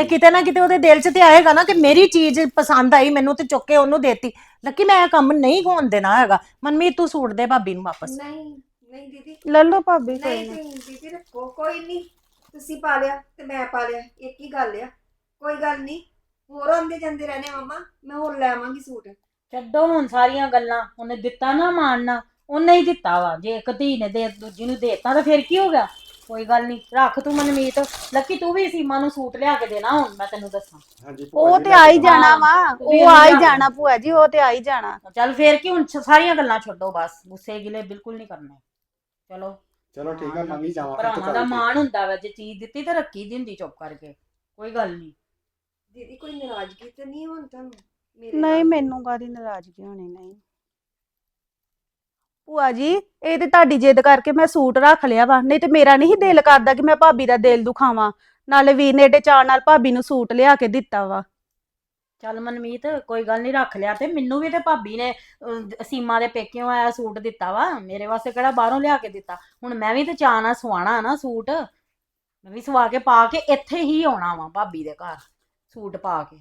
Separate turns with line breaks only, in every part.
ਤੇ ਕਿਤੇ ਨਾ ਕਿਤੇ ਉਹਦੇ ਦਿਲ 'ਚ ਤੇ ਆਏਗਾ ਨਾ ਕਿ ਮੇਰੀ ਚੀਜ਼ ਪਸੰਦ ਆਈ ਮੈਨੂੰ ਤੇ ਚੁੱਕ ਕੇ ਉਹਨੂੰ ਦੇਤੀ। ਲੱਕੀ ਮੈਂ ਇਹ ਕੰਮ ਨਹੀਂ ਹੋਣ ਦੇਣਾ ਹੈਗਾ। ਮਨਮੀਤ ਤੂੰ ਸੂਟ ਦੇ ਭਾਬੀ ਨੂੰ ਵਾਪਸ।
ਨਹੀਂ ਨਹੀਂ ਦੀਦੀ।
ਲੈ ਲਓ ਭਾਬੀ ਕੋਈ
ਨਹੀਂ
ਨਾ।
ਤੁਸੀਂ ਦੀਦੀ ਰੱਖੋ। ਕੋਈ ਨਹੀਂ ਤੁਸੀਂ ਪਾ ਲਿਆ ਤੇ ਮੈਂ ਪਾ ਲਿਆ। ਇੱਕ ਹੀ ਗੱਲ ਆ। ਕੋਈ ਗੱਲ ਨਹੀਂ ਹੋਰ ਆਉਂਦੇ ਜਾਂਦੇ ਰਹਨੇ ਮਮਾ। ਮੈਂ ਹੋਰ ਲੈ ਆਵਾਂਗੀ ਸੂਟ।
ਛੱਡੋ ਹੁਣ ਸਾਰੀਆਂ ਗੱਲਾਂ। ਉਹਨੇ ਦਿੱਤਾ ਨਾ ਮਾਣਨਾ ਉਹਨੇ ਹੀ ਦਿੱਤਾ ਵਾ। ਜੇ ਇੱਕ ਧੀ ਨੇ ਦੇ ਦੂਜੀ ਨੂੰ ਦੇਤਾ ਤਾਂ ਫਿਰ ਕੀ ਹੋ ਗਿਆ? ਕੋਈ ਗੱਲ ਨਹੀਂ ਰੱਖ ਤੂੰ ਮਨਮੀਤ ਲੱਕੀ ਤੂੰ ਵੀ ਸੀਮਾ ਨੂੰ ਸੂਟ ਲਿਆ ਕੇ ਦੇਣਾ ਹੁਣ ਮੈਂ ਤੈਨੂੰ ਦੱਸਾਂ।
ਹਾਂਜੀ
ਉਹ ਤੇ ਆ ਹੀ। ਜਾਣਾ ਵਾ
ਉਹ
ਆ ਹੀ ਜਾਣਾ ਭੂਆ ਜੀ ਉਹ ਤੇ ਆ ਹੀ ਜਾਣਾ।
ਚੱਲ ਫੇਰ ਕੀ ਹੁਣ ਛ- ਸਾਰੀਆਂ ਗੱਲਾਂ ਛੱਡੋ ਬਸ ਗੁੱਸੇ ਗਿਲੇ ਬਿਲਕੁਲ ਨਹੀਂ ਕਰਨੇ। ਚਲੋ।
ਚਲੋ ਠੀਕ ਆ ਮੰਮੀ ਜਾਵਾਂ ਫਿਰ
ਭਰਾਵਾਂ ਦਾ। ਮਾਣ ਹੁੰਦਾ ਵਾ ਜੇ ਚੀਜ਼ ਦਿੱਤੀ ਤਾਂ ਰੱਖੀ ਦੀ ਹੁੰਦੀ ਚੁੱਪ ਕਰਕੇ ਕੋਈ ਗੱਲ ਨਹੀਂ
ਦੀਦੀ ਕੋਈ ਨਾਰਾਜ਼ਗੀ ਤੇ ਨਹੀਂ ਹੁਣ ਤੁਹਾਨੂੰ? ਮੇਰੇ
ਨਹੀਂ
ਨਾਲ?
ਮੈਨੂੰ ਕਾਦੀ ਨਾਰਾਜ਼ਗੀ ਹੋਣੀ ਨਹੀਂ। ਭੂਆ ਜੀ ਇਹ ਤੇ ਤੁਹਾਡੀ ਜਿੱਦ ਕਰਕੇ ਮੈਂ ਸੂਟ ਰੱਖ ਲਿਆ ਵਾ ਨਹੀਂ ਤੇ ਮੇਰਾ ਨਹੀਂ ਦਿਲ ਕਰਦਾ ਕਿ ਮੈਂ ਭਾਬੀ ਦਾ ਦਿਲ ਦੁਖਾਵਾਂ ਨਾਲੇ ਵੀਰ ਨੇ ਏਡੇ ਚਾਅ ਨਾਲ ਭਾਬੀ ਨੂੰ ਸੂਟ ਲਿਆ ਕੇ ਦਿੱਤਾ ਵਾ।
ਚੱਲ ਮਨਮੀਤ ਕੋਈ ਗੱਲ ਨਹੀਂ ਰੱਖ ਲਿਆ ਤੇ ਮੈਨੂੰ ਵੀ ਤੇ ਭਾਬੀ ਨੇ ਅਹ, ਸੀਮਾ ਦੇ ਪੇਕਿਓਂ ਆਇਆ ਸੂਟ ਦਿੱਤਾ ਵਾ ਮੇਰੇ ਵਾਸਤੇ ਕਿਹੜਾ ਬਾਹਰੋਂ ਲਿਆ ਕੇ ਦਿੱਤਾ। ਹੁਣ ਮੈਂ ਵੀ ਤੇ ਚਾਅ ਨਾਲ ਸਵਾਣਾ ਨਾ ਸੂਟ ਮੈਂ ਵੀ ਸਵਾ ਕੇ ਪਾ ਕੇ ਇੱਥੇ ਹੀ ਆਉਣਾ ਵਾ ਭਾਬੀ ਦੇ ਘਰ ਸੂਟ ਪਾ ਕੇ।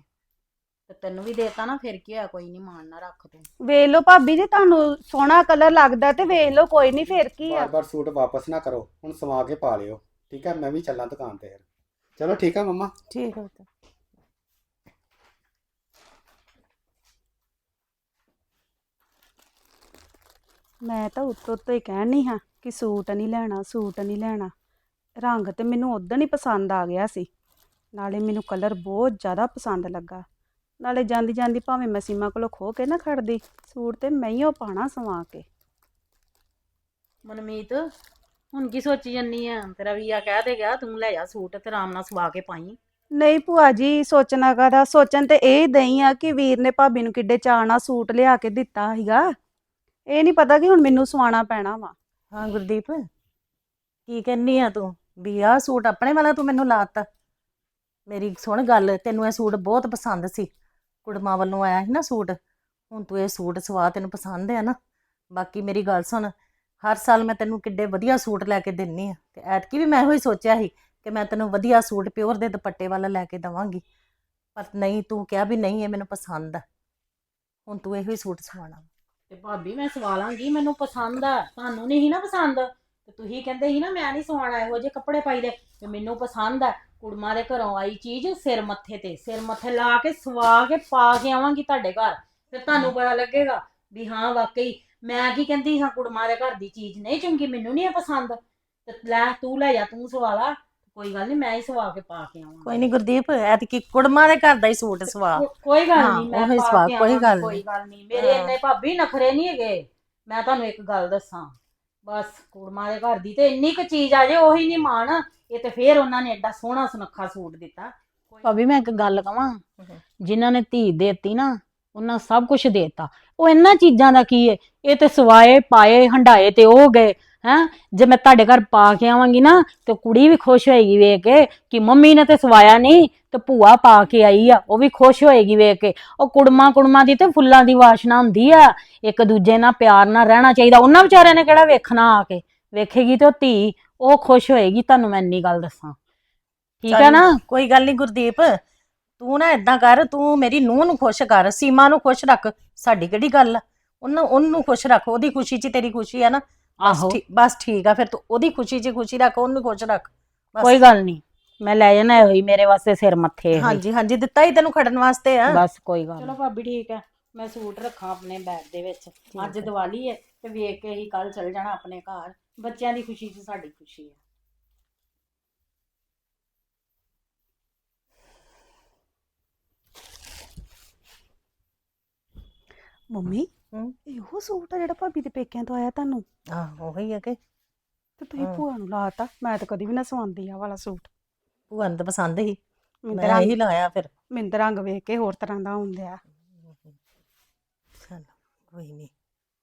ਤੇ ਤੈਨੂੰ ਵੀ ਦੇਤਾ ਨਾ ਫਿਰ ਕੀ ਹੋਇਆ? ਕੋਈ ਨਹੀਂ ਮਾਣ ਨਾ ਰੱਖ ਤੂੰ।
ਵੇਖ ਲਓ ਭਾਬੀ ਜੀ ਤੁਹਾਨੂੰ ਸੋਹਣਾ ਕਲਰ ਲੱਗਦਾ ਤੇ ਵੇਖ ਲਓ ਕੋਈ ਨਹੀਂ ਫੇਰ ਕੀ ਆ?
ਬਾਰ ਬਾਰ ਸੂਟ ਵਾਪਸ ਨਾ ਕਰੋ ਹੁਣ ਸਵਾ ਕੇ ਪਾ ਲਿਓ। ਠੀਕ ਹੈ ਮੈਂ ਵੀ ਚੱਲਾਂ ਦੁਕਾਨ ਤੇ ਫਿਰ। ਚਲੋ ਠੀਕ ਆ ਮੰਮਾ?
ਠੀਕ ਹੈ ਮੈਂ ਤਾਂ ਉੱਤੋਂ ਉੱਤੋਂ ਹੀ ਕਹਿਣੀ ਹਾਂ ਕਿ ਸੂਟ ਨਹੀਂ ਲੈਣਾ ਸੂਟ ਨਹੀਂ ਲੈਣਾ। ਰੰਗ ਤੇ ਮੈਨੂੰ ਉਦੋਂ ਹੀ ਪਸੰਦ ਆ ਗਿਆ ਸੀ। ਨਾਲੇ ਮੈਨੂੰ ਕਲਰ ਬਹੁਤ ਜ਼ਿਆਦਾ ਪਸੰਦ ਲੱਗਾ। ਨਾਲੇ ਜਾਂਦੀ ਜਾਂਦੀ ਭਾਵੇਂ ਮੈਂ ਸੀਮਾ ਕੋਲੋਂ ਖੋ ਕੇ ਨਾ ਖੜਦੀ ਸੂਟ ਤੇ ਮੈਂ ਹੀ ਉਹ ਪਾਣਾ ਸਵਾ ਕੇ।
ਮਨਮੀਤ ਹੁਣ ਕੀ ਸੋਚੀ ਜੰਨੀ ਆ? ਤੇਰਾ ਵੀਆ ਕਹਿ ਦੇ ਗਿਆ ਤੂੰ ਲੈ ਜਾ ਸੂਟ ਤੇ ਆਰਾਮ ਨਾਲ ਸਵਾ ਕੇ ਪਾਈ।
ਨਹੀਂ ਭੂਆ ਜੀ ਸੋਚਣਾ ਕਾਹਦਾ? ਸੋਚਣ ਤੇ ਇਹ ਦਈ ਆ ਕਿ ਵੀਰ ਨੇ ਭਾਬੀ ਨੂੰ ਕਿੱਡੇ ਚਾਅ ਨਾਲ ਸੂਟ ਲਿਆ ਕੇ ਦਿੱਤਾ ਸੀਗਾ। ਇਹ ਨਹੀਂ ਪਤਾ ਕਿ ਹੁਣ ਮੈਨੂੰ ਸਵਾਣਾ ਪੈਣਾ ਵਾ।
ਹਾਂ ਗੁਰਦੀਪ ਕੀ ਕਹਿੰਨੀ ਆ ਤੂੰ? ਵੀ ਆਹ ਸੂਟ ਆਪਣੇ ਵਾਲਾ ਤੂੰ ਮੈਨੂੰ ਲਾਤਾ। ਮੇਰੀ ਸੁਣ ਗੱਲ ਤੈਨੂੰ ਇਹ ਸੂਟ ਬਹੁਤ ਪਸੰਦ ਸੀ। ਕੁੜਮਾ ਵੱਲੋਂ ਆਇਆ ਸੀ ਨਾ ਸੂਟ, ਹੁਣ ਤੂੰ ਇਹ ਸੂਟ ਸਵਾ ਤੈਨੂੰ ਪਸੰਦ ਆ ਨਾ। ਬਾਕੀ ਮੇਰੀ ਗੱਲ ਸੁਣ, ਹਰ ਸਾਲ ਮੈਂ ਤੈਨੂੰ ਕਿੱਡੇ ਵਧੀਆ ਸੂਟ ਲੈ ਕੇ ਦਿੰਨੀ ਆ, ਤੇ ਐਤਕੀ ਵੀ ਮੈਂ ਇਹੋ ਹੀ ਸੋਚਿਆ ਸੀ ਕਿ ਮੈਂ ਤੈਨੂੰ ਵਧੀਆ ਸੂਟ ਪਿਓਰ ਦੇ ਦੁਪੱਟੇ ਵਾਲਾ ਲੈ ਕੇ ਦਵਾਂਗੀ, ਪਰ ਨਹੀਂ, ਤੂੰ ਕਿਹਾ ਵੀ ਨਹੀਂ, ਇਹ ਮੈਨੂੰ ਪਸੰਦ ਆ। ਹੁਣ ਤੂੰ ਇਹੋ ਹੀ ਸੂਟ ਸਵਾਣਾ
ਤੇ ਭਾਬੀ, ਮੈਂ ਸਵਾ ਲਾਂਗੀ, ਮੈਨੂੰ ਪਸੰਦ ਆ। ਤੁਹਾਨੂੰ ਨਹੀਂ ਸੀ ਨਾ ਪਸੰਦ? ਤੇ ਤੁਸੀਂ ਕਹਿੰਦੇ ਸੀ ਨਾ, ਮੈਂ ਨਹੀਂ ਸਵਾਣਾ ਇਹੋ ਜਿਹੇ ਕੱਪੜੇ ਪਾਈਦੇ ਤੇ ਮੈਨੂੰ ਪਸੰਦ ਆ। ਕੁੜਮਾ ਦੇ ਘਰੋਂ ਆਈ ਚੀਜ਼ ਸਿਰ ਮੱਥੇ ਤੇ ਸਿਰ ਮੱਥੇ ਲਾ ਕੇ ਸਵਾ ਕੇ ਪਾ ਕੇ ਆਵਾਂਗੀ ਤੁਹਾਡੇ ਘਰ ਫਿਰ ਤੁਹਾਨੂੰ ਪਤਾ ਲੱਗੇਗਾ ਵੀ ਹਾਂ ਵਾਕਈ ਮੈਂ ਕੀ ਕਹਿੰਦੀ ਹਾਂ ਕੁੜਮਾ ਦੇ ਘਰ ਦੀ ਚੀਜ਼ ਨਹੀਂ ਚੰਗੀ ਮੈਨੂੰ ਨਹੀਂ ਇਹ ਪਸੰਦ। ਤੇ ਲੈ ਤੂੰ ਲੈ ਜਾ ਤੂੰ ਸਵਾ ਲਾ ਕੋਈ ਗੱਲ ਨਹੀਂ ਮੈਂ ਹੀ ਸਵਾ ਕੇ ਪਾ ਕੇ ਆਵਾਂਗੀ।
ਕੋਈ ਨਹੀਂ ਗੁਰਦੀਪ ਐਤਕੀ ਕੁੜਮਾ ਦੇ ਘਰ ਦਾ ਹੀ ਸੂਟ ਸਵਾ।
ਕੋਈ ਗੱਲ
ਹਾਂ,
ਨਹੀਂ ਮੈਂ
ਉਹੀ
ਪਾ
ਸਵਾਲ,
ਕੇ
ਕੋਈ
ਆਵਾਂਗੀ,
ਗੱਲ
ਕੋਈ
ਨਹੀਂ।
ਗੱਲ ਨਹੀਂ ਮੇਰੇ
ਹਾਂ।
ਇੰਨੇ ਭਾਬੀ ਨਖਰੇ ਨਹੀਂ ਹੈਗੇ ਮੈਂ ਤੁਹਾਨੂੰ ਇੱਕ ਗੱਲ ਦੱਸਾਂ। ਬਸ ਕੁੜਮਾ ਦੇ ਘਰ ਦੀ ਤੇ ਇੰਨੀ ਕੁ ਚੀਜ਼ ਆ ਜੇ ਉਹੀ ਨਹੀਂ ਮਾਣ। ਇਹ ਤੇ ਫੇਰ ਉਹਨਾਂ ਨੇ ਐਡਾ ਸੋਹਣਾ ਸੁਨੱਖਾ ਸੂਟ ਦਿੱਤਾ। ਭਾਬੀ ਮੈਂ ਇੱਕ ਗੱਲ ਕਵਾਂ ਜਿਨ੍ਹਾਂ ਨੇ ਧੀ ਦੇਤੀ ਨਾ ਉਹਨਾਂ ਸਭ ਕੁਝ ਦੇਤਾ। ਉਹ ਇਹਨਾਂ ਚੀਜ਼ਾਂ ਦਾ ਕੀ ਹੈ ਇਹ ਤੇ ਸਵਾਏ ਪਾਏ ਹੰਡਾਏ ਤੇ ਉਹ ਗਏ ਹੈ? ਜੇ ਮੈਂ ਤੁਹਾਡੇ ਘਰ ਪਾ ਕੇ ਆਵਾਂਗੀ ਨਾ ਤੇ ਕੁੜੀ ਵੀ ਖੁਸ਼ ਹੋਏਗੀ ਵੇਖ ਕੇ ਕਿ ਮੰਮੀ ਨੇ ਤੇ ਸਵਾਇਆ ਨਹੀਂ ਤੇ ਭੂਆ ਪਾ ਕੇ ਆਈ ਆ ਉਹ ਵੀ ਖੁਸ਼ ਹੋਏਗੀ ਵੇਖ ਕੇ। ਉਹ ਕੁੜਮਾ ਕੁੜਮਾ ਦੀ ਤੇ ਫੁੱਲਾਂ ਦੀ ਵਾਸ਼ਨਾ ਹੁੰਦੀ ਆ। ਇੱਕ ਦੂਜੇ ਨਾਲ ਪਿਆਰ ਨਾਲ ਰਹਿਣਾ ਚਾਹੀਦਾ। ਉਹਨਾਂ ਵਿਚਾਰਿਆਂ ਨੇ ਕਿਹੜਾ ਵੇਖਣਾ ਆ ਕੇ? ਵੇਖੇਗੀ ਤੇ ਉਹ ਧੀ। ਉਹ ਖੁਸ਼ ਹੋਏਗੀ ਤੁਹਾਨੂੰ ਮੈਂ ਇੰਨੀ ਗੱਲ ਦੱਸਾਂ। ਠੀਕ ਹੈ ਨਾ?
ਕੋਈ ਗੱਲ ਨਹੀਂ ਗੁਰਦੀਪ ਤੂੰ ਨਾ ਇਦਾਂ ਕਰ ਤੂੰ ਮੇਰੀ ਨੂੰਹ ਨੂੰ ਖੁਸ਼ ਕਰ ਸੀਮਾ ਨੂੰ ਖੁਸ਼ ਰੱਖ ਸਾਡੀ ਕਿਹੜੀ ਗੱਲ ਆ? ਉਹਨੂੰ ਉਹਨੂੰ ਖੁਸ਼ ਰੱਖ ਉਹਦੀ ਖੁਸ਼ੀ 'ਚ ਤੇਰੀ ਖੁਸ਼ੀ ਆ ਨਾ। ਬਸ
ਆਹੋ।
ਠੀਕ ਬਸ ਠੀਕ ਆ ਫਿਰ ਤੂੰ ਉਹਦੀ ਖੁਸ਼ੀ 'ਚ ਖੁਸ਼ੀ ਰੱਖ ਉਹਨੂੰ ਖੁਸ਼ ਰੱਖ ਬਸ।
ਕੋਈ ਗੱਲ ਨਹੀਂ ਮੈਂ ਲੈ ਜਾਣਾ ਹੋਈ ਮੇਰੇ ਵਾਸਤੇ ਸਿਰ ਮੱਥੇ ਇਹੋ ਹੀ।
ਹਾਂਜੀ ਹਾਂਜੀ ਦਿੱਤਾ ਹੀ ਤੈਨੂੰ ਖੜਨ ਵਾਸਤੇ ਆ।
ਬਸ ਕੋਈ ਗੱਲ ਚਲੋ ਭਾਬੀ ਠੀਕ ਹੈ ਮੈਂ ਸੂਟ ਰੱਖਾਂ ਆਪਣੇ ਬੈਗ ਦੇ ਵਿੱਚ ਅੱਜ
ਹੈ।
ਦੀਵਾਲੀ ਹੈ ਤੇ ਵੇਖ ਕੇ ਹੀ ਕੱਲ ਚਲ ਜਾਣਾ ਆਪਣੇ ਘਰ। ਬੱਚਿਆਂ ਦੀ ਖੁਸ਼ੀ 'ਚ ਸਾਡੀ ਖੁਸ਼ੀ ਹੈ
ਮੰਮੀ
ਹਮ?
ਇਹੋ ਸੂਟ ਆ ਜਿਹੜਾ ਭਾਬੀ ਦੇ ਪੇਕਿਆਂ ਤੋਂ ਆਇਆ ਤੁਹਾਨੂੰ?
ਆਹ ਉਹੀ ਆ ਕਿ?
ਤੇ ਤੁਸੀਂ
ਹਾਂ।
ਭੂਆ ਨੂੰ ਲਾਤਾ ਮੈਂ ਤਾਂ ਕਦੀ ਵੀ ਨਾ ਸਵਾਉਂਦੀ ਆ ਵਾਲਾ ਸੂਟ।
ਭੂਆ ਨੂੰ ਤਾਂ ਪਸੰਦ ਹੀ
ਮੈਨੂੰ
ਮੈਂ
ਤਾਂ
ਇਹੀ
ਰੰਗ
ਲਾਇਆ ਫਿਰ।
ਮੈਨੂੰ ਤਾਂ ਰੰਗ ਵੇਖ ਕੇ ਹੋਰ ਤਰ੍ਹਾਂ ਦਾ ਹੁੰਦਿਆ।
ਚੱਲ ਕੋਈ ਨਹੀਂ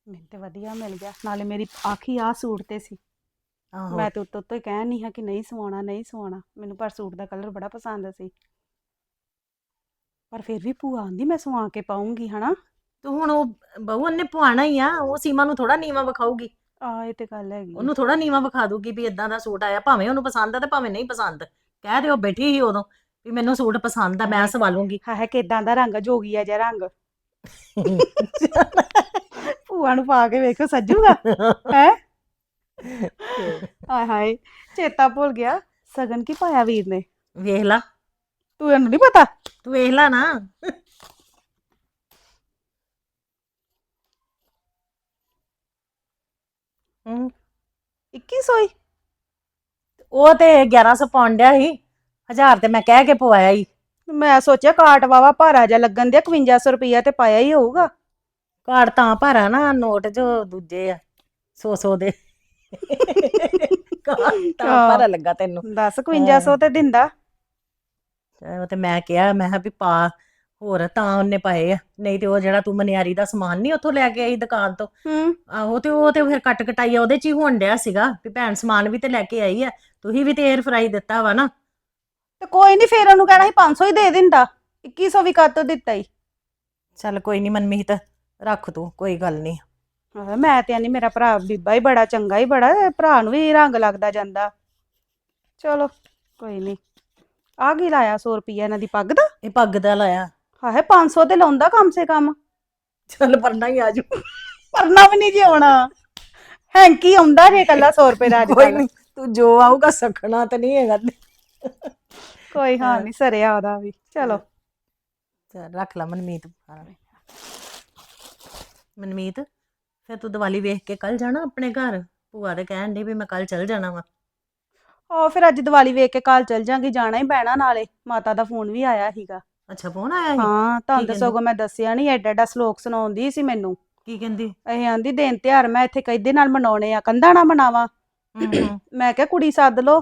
ਮੈਨੂੰ ਤੇ ਵਧੀਆ ਮਿਲ ਗਿਆ। ਨਾਲੇ ਮੇਰੀ ਆਖੀ ਆ ਸੂਟ ਤੇ ਸੀ।
ਆਹੋ।
ਮੈਂ ਤੇ ਉੱਤੋਂ ਉੱਤੋਂ ਹੀ ਕਹਿਣ ਨਹੀਂ ਹਾਂ ਕਿ ਨਹੀਂ ਸਵਾਉਣਾ ਨਹੀਂ ਸਵਾਉਣਾ। ਮੈਨੂੰ ਪਰ ਸੂਟ ਦਾ ਕਲਰ ਬੜਾ ਪਸੰਦ ਸੀ। ਪਰ ਫਿਰ ਵੀ ਭੂਆ ਆਂਦੀ ਮੈਂ ਸਵਾ ਕੇ ਪਾਉਂਗੀ ਹਨਾ?
ਤੂੰ ਹੁਣ ਉਹ ਬਹੂ ਉਹਨੇ ਪਵਾਣਾ ਹੀ ਆ ਉਹ ਸੀਮਾ ਨੂੰ ਥੋੜਾ ਨੀਵਾ ਵਿਖਾਊਗੀ।
ਆ ਇਹ ਤੇ ਗੱਲ ਹੈਗੀ। ਆ।
ਉਹਨੂੰ ਥੋੜਾ ਨੀਵਾ ਵਿਖਾ ਦੂਗੀ ਵੀ ਇਦਾਂ ਦਾ ਸੂਟ ਆਇਆ ਭਾਵੇਂ ਉਹਨੂੰ ਪਸੰਦ ਆ ਤੇ ਭਾਵੇਂ ਨਹੀਂ ਪਸੰਦ। ਕਹਿ ਦਿਓ ਬੈਠੀ ਸੀ ਉਦੋਂ ਵੀ ਮੈਨੂੰ ਸੂਟ ਪਸੰਦ ਆ ਮੈਂ ਸਵਾਲੂੰਗੀ
ਹਾਂ ਹੈ ਕਿਦਾਂ ਦਾ ਰੰਗ ਜੋਗੀਆ ਜਿਹਾ ਰੰਗ। ਭੂਆ ਨੂੰ ਪਾ ਕੇ ਵੇਖੋ ਸੱਜੂਗਾ? ਹੈ? ਹਾਏ ਹਾਏ ਚੇਤਾ ਭੁੱਲ ਗਿਆ। ਸਗਨ ਕੀ ਪਾਇਆ ਵੀਰ ਨੇ?
ਵੇਖ ਲਾ।
ਤੂੰ ਇਹਨੂੰ ਨਹੀਂ ਪਤਾ?
ਤੂੰ ਵੇਖ ਲਾ ਨਾ। ਹੂੰ।
2100 ਹੀ
ਉਹ ਤੇ 1100 ਪਾਉਣ ਡਿਆ ਸੀ। 1000 ਤੇ ਮੈਂ ਕਹਿ ਕੇ ਪਵਾਇਆ ਹੀ
ਮੈਂ ਸੋਚਿਆ ਕਾਟ ਵਾਵਾ ਭਾਰਾ ਜਿਹਾ ਲੱਗਣ ਦਿਆ 5100 ਰੁਪਈਆ ਤੇ ਪਾਇਆ ਹੀ ਹੋਊਗਾ।
ਕਾਰਡ ਤਾਂ ਭਰਾ ਨਾ ਨੋਟ ਜੋ ਦੂਜੇ ਆ 100 100 ਦੇ। ਕਾਰਡ ਤਾਂ। ਭਰਾ ਲੱਗਾ ਤੈਨੂੰ।
ਦੱਸ 5100 ਤੇ ਦਿੰਦਾ।
ਉਹ ਤੇ ਮੈਂ ਕਿਹਾ ਮੈਂ ਕਿਹਾ ਵੀ ਪਾ ਹੋਰ ਤਾਂ ਉਹਨੇ ਪਾਏ ਆ। ਨਹੀਂ ਤੇ ਉਹ ਜਿਹੜਾ ਤੂੰ ਮਨਿਆਰੀ ਦਾ ਸਮਾਨ ਨਹੀਂ ਉੱਥੋਂ ਲੈ ਕੇ ਆਈ ਦੁਕਾਨ ਤੋਂ।
ਹੂੰ।
ਆਹੋ ਤੇ ਉਹ ਤੇ ਫਿਰ ਕੱਟ ਕਟਾਈ ਉਹਦੇ ਚ ਹੀ ਹੋਣ ਡਿਆ ਸੀਗਾ ਵੀ ਭੈਣ ਸਮਾਨ ਵੀ ਤੇ ਲੈ ਕੇ ਆਈ ਆ। ਤੁਸੀਂ ਵੀ ਤੇ 에ਅਰ ਫਰਾਈ ਦਿੱਤਾ ਵਾ ਨਾ।
ਤੇ ਕੋਈ ਨਹੀਂ ਫੇਰ ਉਹਨੂੰ ਕਹਿਣਾ ਸੀ 500 ਹੀ ਦੇ ਦਿੰਦਾ। 2100 ਵੀ ਕੱਟ ਦਿੱਤਾ ਹੀ
ਚੱਲ ਕੋਈ ਨਹੀਂ ਮਨਮੀਤ ਰੱਖ ਤੂੰ ਕੋਈ ਗੱਲ ਨਹੀਂ।
ਆਹ, ਮੈਂ ਤੇ ਨਹੀਂ ਮੇਰਾ ਭਰਾ ਬੀਬਾ ਹੀ ਬੜਾ ਚੰਗਾ ਹੀ ਬੜਾ ਇਹ ਭਰਾ ਨੂੰ ਵੀ ਰੰਗ ਲੱਗਦਾ ਜਾਂਦਾ। ਚਲੋ ਕੋਈ ਨਹੀਂ। ਆ ਕੀ ਲਾਇਆ 100 ਰੁਪਈਆ ਇਹਨਾਂ ਦੀ ਪੱਗ ਦਾ?
ਇਹ ਪੱਗ ਦਾ ਲਾਇਆ।
ਹਾਏ 500 ਤੇ ਲਾਉਂਦਾ ਕਮ ਸੇ ਕਮ?
ਚੱਲ ਪਰਨਾ ਹੀ ਆਜੂ
ਪਰਨਾ ਵੀ ਨਹੀਂ ਜੀ ਆਉਣਾ ਹੈਂਕੀ ਆਉਂਦਾ ਜੇ ਕੱਲਾ 100 ਰੁਪਏ ਦਾ ਅੱਜ
ਕੋਈ
ਕੱਲ੍ਹ।
ਨਹੀਂ ਤੂੰ ਜੋ ਆਊਗਾ ਸਖਣਾ ਤੇ ਨਹੀਂ ਹੈਗਾ।
ਕੋਈ ਹਾਲ ਨਹੀਂ ਸਰਿਆ ਉਹਦਾ ਵੀ। ਚਲੋ।
ਚੱਲ ਰੱਖ ਲੈ ਮਨਮੀਤ ਮਨਮੀਤ ਫਿਰ ਤੂੰ ਦੀਵਾਲੀ ਵੇਖ ਕੇ ਕੱਲ ਜਾਣਾ ਆਪਣੇ ਘਰ? ਭੂਆ ਦੇ ਕਹਿਣ ਦੀ ਵੀ ਮੈਂ ਕੱਲ ਚੱਲ ਜਾਣਾ ਵਾ।
ਆ ਫਿਰ ਅੱਜ ਦੀਵਾਲੀ ਵੇਖ ਕੇ ਕੱਲ ਚਲ ਜਾਂਗੀ ਜਾਣਾ ਹੀ ਪੈਣਾ ਨਾਲੇ। ਮਾਤਾ ਦਾ ਫੋਨ ਵੀ ਆਇਆ ਸੀਗਾ।
ਅੱਛਾ ਫੋਨ ਆਇਆ ਸੀ?
ਹਾਂ ਤੁਹਾਨੂੰ ਤਾਂ
ਕਹਿੰਦੀ?
ਸਗੋਂ ਮੈਂ ਦੱਸਿਆ ਨਹੀਂ ਐਡਾ ਐਡਾ ਸ਼ਲੋਕ ਸੁਣਾਉਂਦੀ ਸੀ ਮੈਨੂੰ।
ਕੀ ਕਹਿੰਦੀ?
ਇਹ ਆਂਦੀ ਦਿਨ ਤਿਉਹਾਰ ਮੈਂ ਇੱਥੇ ਕਿਹਦੇ ਨਾਲ ਮਨਾਉਣੇ ਆ ਕੰਧਾਂ ਨਾਲ ਮਨਾਵਾਂ। ਮੈਂ ਕਿਹਾ ਕੁੜੀ ਸੱਦ ਲੋ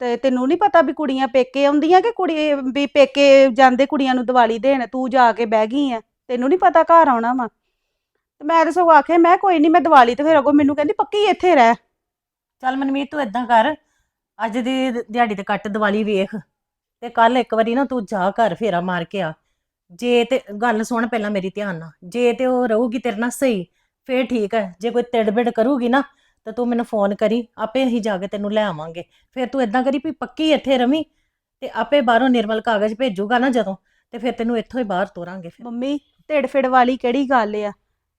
ਤੇ ਤੈਨੂੰ ਨਹੀਂ ਪਤਾ ਵੀ ਕੁੜੀਆਂ ਪੇਕੇ ਆਉਂਦੀਆਂ ਕਿ ਕੁੜੀ ਵੀ ਪੇਕੇ ਜਾਂਦੇ ਕੁੜੀਆਂ ਨੂੰ ਦੀਵਾਲੀ ਦੇਣ ਤੂੰ ਜਾ ਕੇ ਬਹਿ ਗਈ ਆ। ਤੈਨੂੰ ਨਹੀਂ ਪਤਾ ਘਰ ਆਉਣਾ ਵਾ। ਤੇ ਮੈਂ ਤਾਂ ਸਗੋਂ ਆਖਿਆ ਮੈਂ ਕੋਈ ਨਹੀਂ ਮੈਂ ਦੀਵਾਲੀ ਤੇ ਫਿਰ ਅੱਗੋਂ ਮੈਨੂੰ ਕਹਿੰਦੀ ਪੱਕੀ ਇੱਥੇ ਰਹਿ।
ਚੱਲ ਮਨਮੀਤ ਤੂੰ ਇਦਾਂ ਕਰ ਅੱਜ ਦੀ ਦਿਹਾੜੀ ਤੇ ਕੱਟ ਦੀਵਾਲੀ ਵੇਖ ਤੇ ਕੱਲ ਇੱਕ ਵਾਰੀ ਨਾ ਤੂੰ ਜਾ ਘਰ ਫੇਰਾ ਮਾਰ ਕੇ ਆ। ਜੇ ਤੇ ਗੱਲ ਸੁਣ ਪਹਿਲਾਂ ਮੇਰੀ ਧਿਆਨ ਨਾਲ ਜੇ ਤੇ ਉਹ ਰਹੂਗੀ ਤੇਰੇ ਨਾਲ ਸਹੀ ਫੇਰ ਠੀਕ ਹੈ। ਜੇ ਕੋਈ ਤਿੜਬਿੜ ਕਰੂਗੀ ਨਾ ਤਾਂ ਤੂੰ ਮੈਨੂੰ ਫੋਨ ਕਰੀ ਆਪੇ ਅਸੀਂ ਜਾ ਕੇ ਤੈਨੂੰ ਲੈ ਆਵਾਂਗੇ। ਫਿਰ ਤੂੰ ਇਦਾਂ ਕਰੀ ਵੀ ਪੱਕੀ ਇੱਥੇ ਰਵੀਂ ਤੇ ਆਪੇ ਬਾਹਰੋਂ ਨਿਰਮਲ ਕਾਗਜ਼ ਭੇਜੂਗਾ ਨਾ ਜਦੋਂ ਤੇ ਫਿਰ ਤੈਨੂੰ ਇੱਥੋਂ ਹੀ ਬਾਹਰ ਤੋਰਾਂਗੇ ਫਿਰ।
ਮੰਮੀ ਢਿੜ ਫਿੜ ਵਾਲੀ ਕਿਹੜੀ ਗੱਲ ਆ?